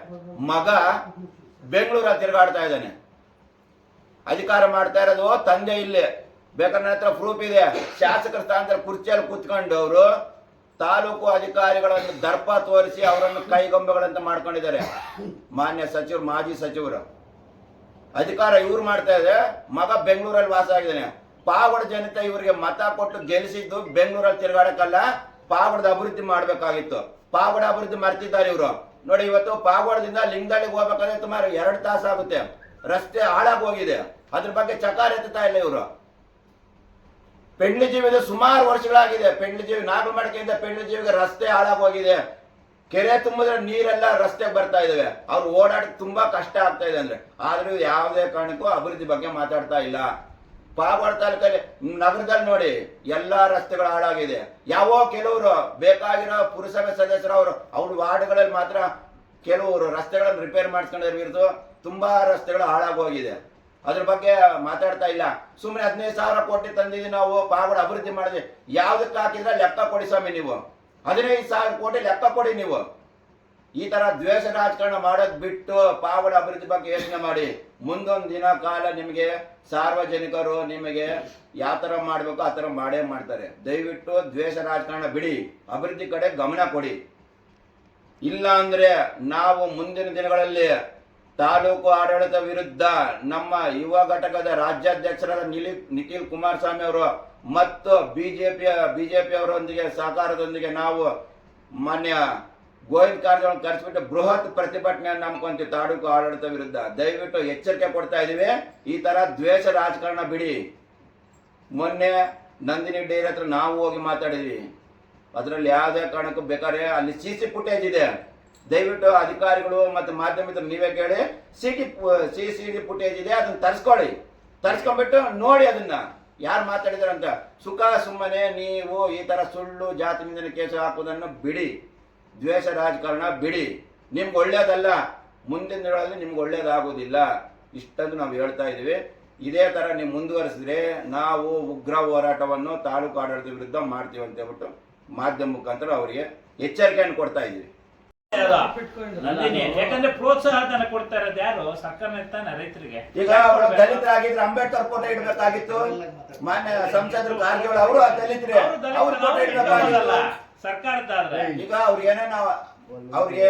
ಮಗ ಬೆಂಗಳೂರ ತಿರುಗಾಡ್ತಾ ಇದ್ದಾನೆ. ಅಧಿಕಾರ ಮಾಡ್ತಾ ಇರೋದು ತಂದೆ ಇಲ್ಲಿ. ಬೇಕಾದ್ರೆ ಹತ್ರ ಪ್ರೂಫ್ ಇದೆ. ಶಾಸಕ ಸ್ಥಾನದಲ್ಲಿ ಕುರ್ಚಿಯಲ್ಲಿ ಕೂತ್ಕೊಂಡವರು ತಾಲೂಕು ಅಧಿಕಾರಿಗಳನ್ನು ದರ್ಪ ತೋರಿಸಿ ಅವರನ್ನು ಕೈಗೊಂಬೆಗಳಂತ ಮಾಡ್ಕೊಂಡಿದ್ದಾರೆ. ಮಾನ್ಯ ಸಚಿವರು, ಮಾಜಿ ಸಚಿವರು. ಅಧಿಕಾರ ಇವ್ರು ಮಾಡ್ತಾ ಇದೆ. ಮಗ ಬೆಂಗಳೂರಲ್ಲಿ ವಾಸ ಆಗಿದ್ದಾನೆ. ಪಾವಡ ಜನತೆ ಇವರಿಗೆ ಮತ ಕೊಟ್ಟು ಗೆಲ್ಲಿಸಿದ್ದು ಬೆಂಗಳೂರಲ್ಲಿ ತಿರುಗಾಡಕ್ಕಲ್ಲ ಪಾವಡದ ಅಭಿವೃದ್ಧಿ ಮಾಡ್ಬೇಕಾಗಿತ್ತು. ಪಾವಡ ಅಭಿವೃದ್ಧಿ ಮರ್ತಿದ್ದಾರೆ ಇವರು. ನೋಡಿ, ಇವತ್ತು ಪಾವಡದಿಂದ ಲಿಂಗದಳ್ಳಿಗೆ ಹೋಗ್ಬೇಕಾದ್ರೆ ಸುಮಾರು ಎರಡು ತಾಸು ಆಗುತ್ತೆ ರಸ್ತೆ ಹಾಳಾಗಿ ಹೋಗಿದೆ. ಅದ್ರ ಬಗ್ಗೆ ಚಕಾರ ಎತ್ತುತ್ತಾ ಇಲ್ಲ ಇವರು. ಪೆಂಡ್ಲಿ ಜೀವಿದ ಸುಮಾರು ವರ್ಷಗಳಾಗಿದೆ. ಪೆಂಡ್ಲಿ ಜೀವಿ ನಾಗಮಡಿಕೆಯಿಂದ ಪೆಂಡ್ಲಿ ಜೀವಿಗೆ ರಸ್ತೆ ಹಾಳಾಗೋಗಿದೆ. ಕೆರೆ ತುಂಬಿದ್ರೆ ನೀರೆಲ್ಲ ರಸ್ತೆಗೆ ಬರ್ತಾ ಇದಾವೆ. ಅವ್ರು ಓಡಾಡಕ್ ತುಂಬಾ ಕಷ್ಟ ಆಗ್ತಾ ಇದೆ ಅಂದ್ರೆ. ಆದ್ರೂ ಯಾವುದೇ ಕಾರಣಕ್ಕೂ ಅಭಿವೃದ್ಧಿ ಬಗ್ಗೆ ಮಾತಾಡ್ತಾ ಇಲ್ಲ. ಪಾವಡ ತಾಲೂಕಲ್ಲಿ ನಗರದಲ್ಲಿ ನೋಡಿ, ಎಲ್ಲಾ ರಸ್ತೆಗಳು ಹಾಳಾಗಿದೆ. ಯಾವೋ ಕೆಲವರು, ಬೇಕಾಗಿರೋ ಪುರಸಭೆ ಸದಸ್ಯರು ಅವರು, ಅವ್ರ ವಾರ್ಡ್ಗಳಲ್ಲಿ ಮಾತ್ರ ಕೆಲವರು ರಸ್ತೆಗಳನ್ನು ರಿಪೇರ್ ಮಾಡಿಸ್ಕೊಂಡಿರ್ಬಿರ್ದು ತುಂಬಾ ರಸ್ತೆಗಳು ಹಾಳಾಗಿ ಹೋಗಿದೆ ಅದ್ರ ಬಗ್ಗೆ ಮಾತಾಡ್ತಾ ಇಲ್ಲ. ಸುಮ್ಮನೆ ಹದಿನೈದು ಸಾವಿರ ಕೋಟಿ ತಂದಿದ್ದೀವಿ ನಾವು, ಪಾವಡ ಅಭಿವೃದ್ಧಿ ಮಾಡಿದ್ವಿ. ಯಾವ್ದಕ್ಕೆ ಹಾಕಿದ್ರೆ ಲೆಕ್ಕ ಕೊಡಿ ಸ್ವಾಮಿ ನೀವು. ಹದಿನೈದು ಸಾವಿರ ಕೋಟಿ ಲೆಕ್ಕ ಕೊಡಿ ನೀವು. ಈ ತರ ದ್ವೇಷ ರಾಜಕಾರಣ ಮಾಡೋದ್ ಬಿಟ್ಟು ಪಾವಡ ಅಭಿವೃದ್ಧಿ ಬಗ್ಗೆ ಯೋಚನೆ ಮಾಡಿ. ಮುಂದೊಂದು ದಿನ ಕಾಲ ನಿಮಗೆ ಸಾರ್ವಜನಿಕರು ನಿಮಗೆ ಯಾವ ತರ ಮಾಡ್ಬೇಕು ಆ ತರ ಮಾಡೇ ಮಾಡ್ತಾರೆ. ದಯವಿಟ್ಟು ದ್ವೇಷ ರಾಜಕಾರಣ ಬಿಡಿ. ಅಭಿವೃದ್ಧಿ ಕಡೆ ಗಮನ ಕೊಡಿ. ಇಲ್ಲ ಅಂದ್ರೆ ನಾವು ಮುಂದಿನ ದಿನಗಳಲ್ಲಿ ತಾಲೂಕು ಆಡಳಿತ ವಿರುದ್ಧ ನಮ್ಮ ಯುವ ಘಟಕದ ರಾಜ್ಯಾಧ್ಯಕ್ಷರಾದ ನಿಲಿ, ನಿಖಿಲ್ ಕುಮಾರಸ್ವಾಮಿ ಅವರು ಮತ್ತು ಬಿಜೆಪಿಯ ಬಿಜೆಪಿ ಅವರೊಂದಿಗೆ ಸಹಕಾರದೊಂದಿಗೆ ನಾವು ಮಾನ್ಯ ಗೋವಿಂದ ಕಾರಜೋಳ ಕರೆಸಿಬಿಟ್ಟು ಬೃಹತ್ ಪ್ರತಿಭಟನೆಯನ್ನು ನಂಬ್ಕೊಂತೀವಿ ತಾಲೂಕು ಆಡಳಿತ ವಿರುದ್ಧ. ದಯವಿಟ್ಟು ಎಚ್ಚರಿಕೆ ಕೊಡ್ತಾ ಇದೀವಿ. ಈ ತರ ದ್ವೇಷ ರಾಜಕಾರಣ ಬಿಡಿ. ಮೊನ್ನೆ ನಂದಿನಿ ಡೈರಿ ಹತ್ರ ನಾವು ಹೋಗಿ ಮಾತಾಡಿದ್ವಿ. ಅದರಲ್ಲಿ ಯಾವುದೇ ಕಾರಣಕ್ಕೂ ಬೇಕಾದ್ರೆ ಅಲ್ಲಿ ಸಿ ಸಿ ಫುಟೇಜ್ ಇದೆ. ದಯವಿಟ್ಟು ಅಧಿಕಾರಿಗಳು ಮತ್ತು ಮಾಧ್ಯಮಿತರು ನೀವೇ ಕೇಳಿ C T C C D footage ಇದೆ, ಅದನ್ನ ತರಿಸ್ಕೊಳ್ಳಿ. ತರಿಸ್ಕೊಂಡ್ಬಿಟ್ಟು ನೋಡಿ ಅದನ್ನ. ಯಾರು ಮಾತಾಡಿದಾರೆ ಅಂತ. ಸುಖ ಸುಮ್ಮನೆ ನೀವು ಈ ತರ ಸುಳ್ಳು ಜಾತಿ ನಿಂದನೆ ಕೇಸು ಹಾಕುವುದನ್ನು ಬಿಡಿ. ದ್ವೇಷ ರಾಜಕಾರಣ ಬಿಡಿ. ನಿಮ್ಗೆ ಒಳ್ಳೇದಲ್ಲ. ಮುಂದಿನ ದಿನಗಳಲ್ಲಿ ನಿಮ್ಗೆ ಒಳ್ಳೇದಾಗೋದಿಲ್ಲ ಇಷ್ಟಂದು ನಾವು ಹೇಳ್ತಾ ಇದ್ದೀವಿ. ಇದೇ ತರ ನೀವು ಮುಂದುವರಿಸಿದ್ರೆ ನಾವು ಉಗ್ರ ಹೋರಾಟವನ್ನು ತಾಲೂಕು ಆಡಳಿತ ವಿರುದ್ಧ ಮಾಡ್ತೀವಿ ಅಂತ ಹೇಳ್ಬಿಟ್ಟು ಮಾಧ್ಯಮ ಮುಖಾಂತರ ಅವರಿಗೆ ಎಚ್ಚರಿಕೆಯನ್ನು ಕೊಡ್ತಾ ಇದೀವಿ ನಂದಿನಿ ಯಾಕಂದ್ರೆ ಪ್ರೋತ್ಸಾಹ ಧನ ಕೊಡ್ತಾ ಇರೋದು ಯಾರು? ಸರ್ಕಾರ ತಾನೆ ರೈತರಿಗೆ. ಈಗ ಅವರು ದಲಿತರಾಗಿದ್ರೆ ಅಂಬೇಡ್ಕರ್ ಫೋಟೋ ಇಡಬೇಕಾಗಿತ್ತು. ಮಾನ್ಯ ಸಂಸದರು ಕಾರಜೋಳ ಅವರು ದಲಿತರೇ ಅವ್ರು ಫೋಟೋ ದಲಿತರು ಸರ್ಕಾರದ ಈಗ ಅವ್ರಿಗೆ ಏನೇನೋ ಅವ್ರಿಗೆ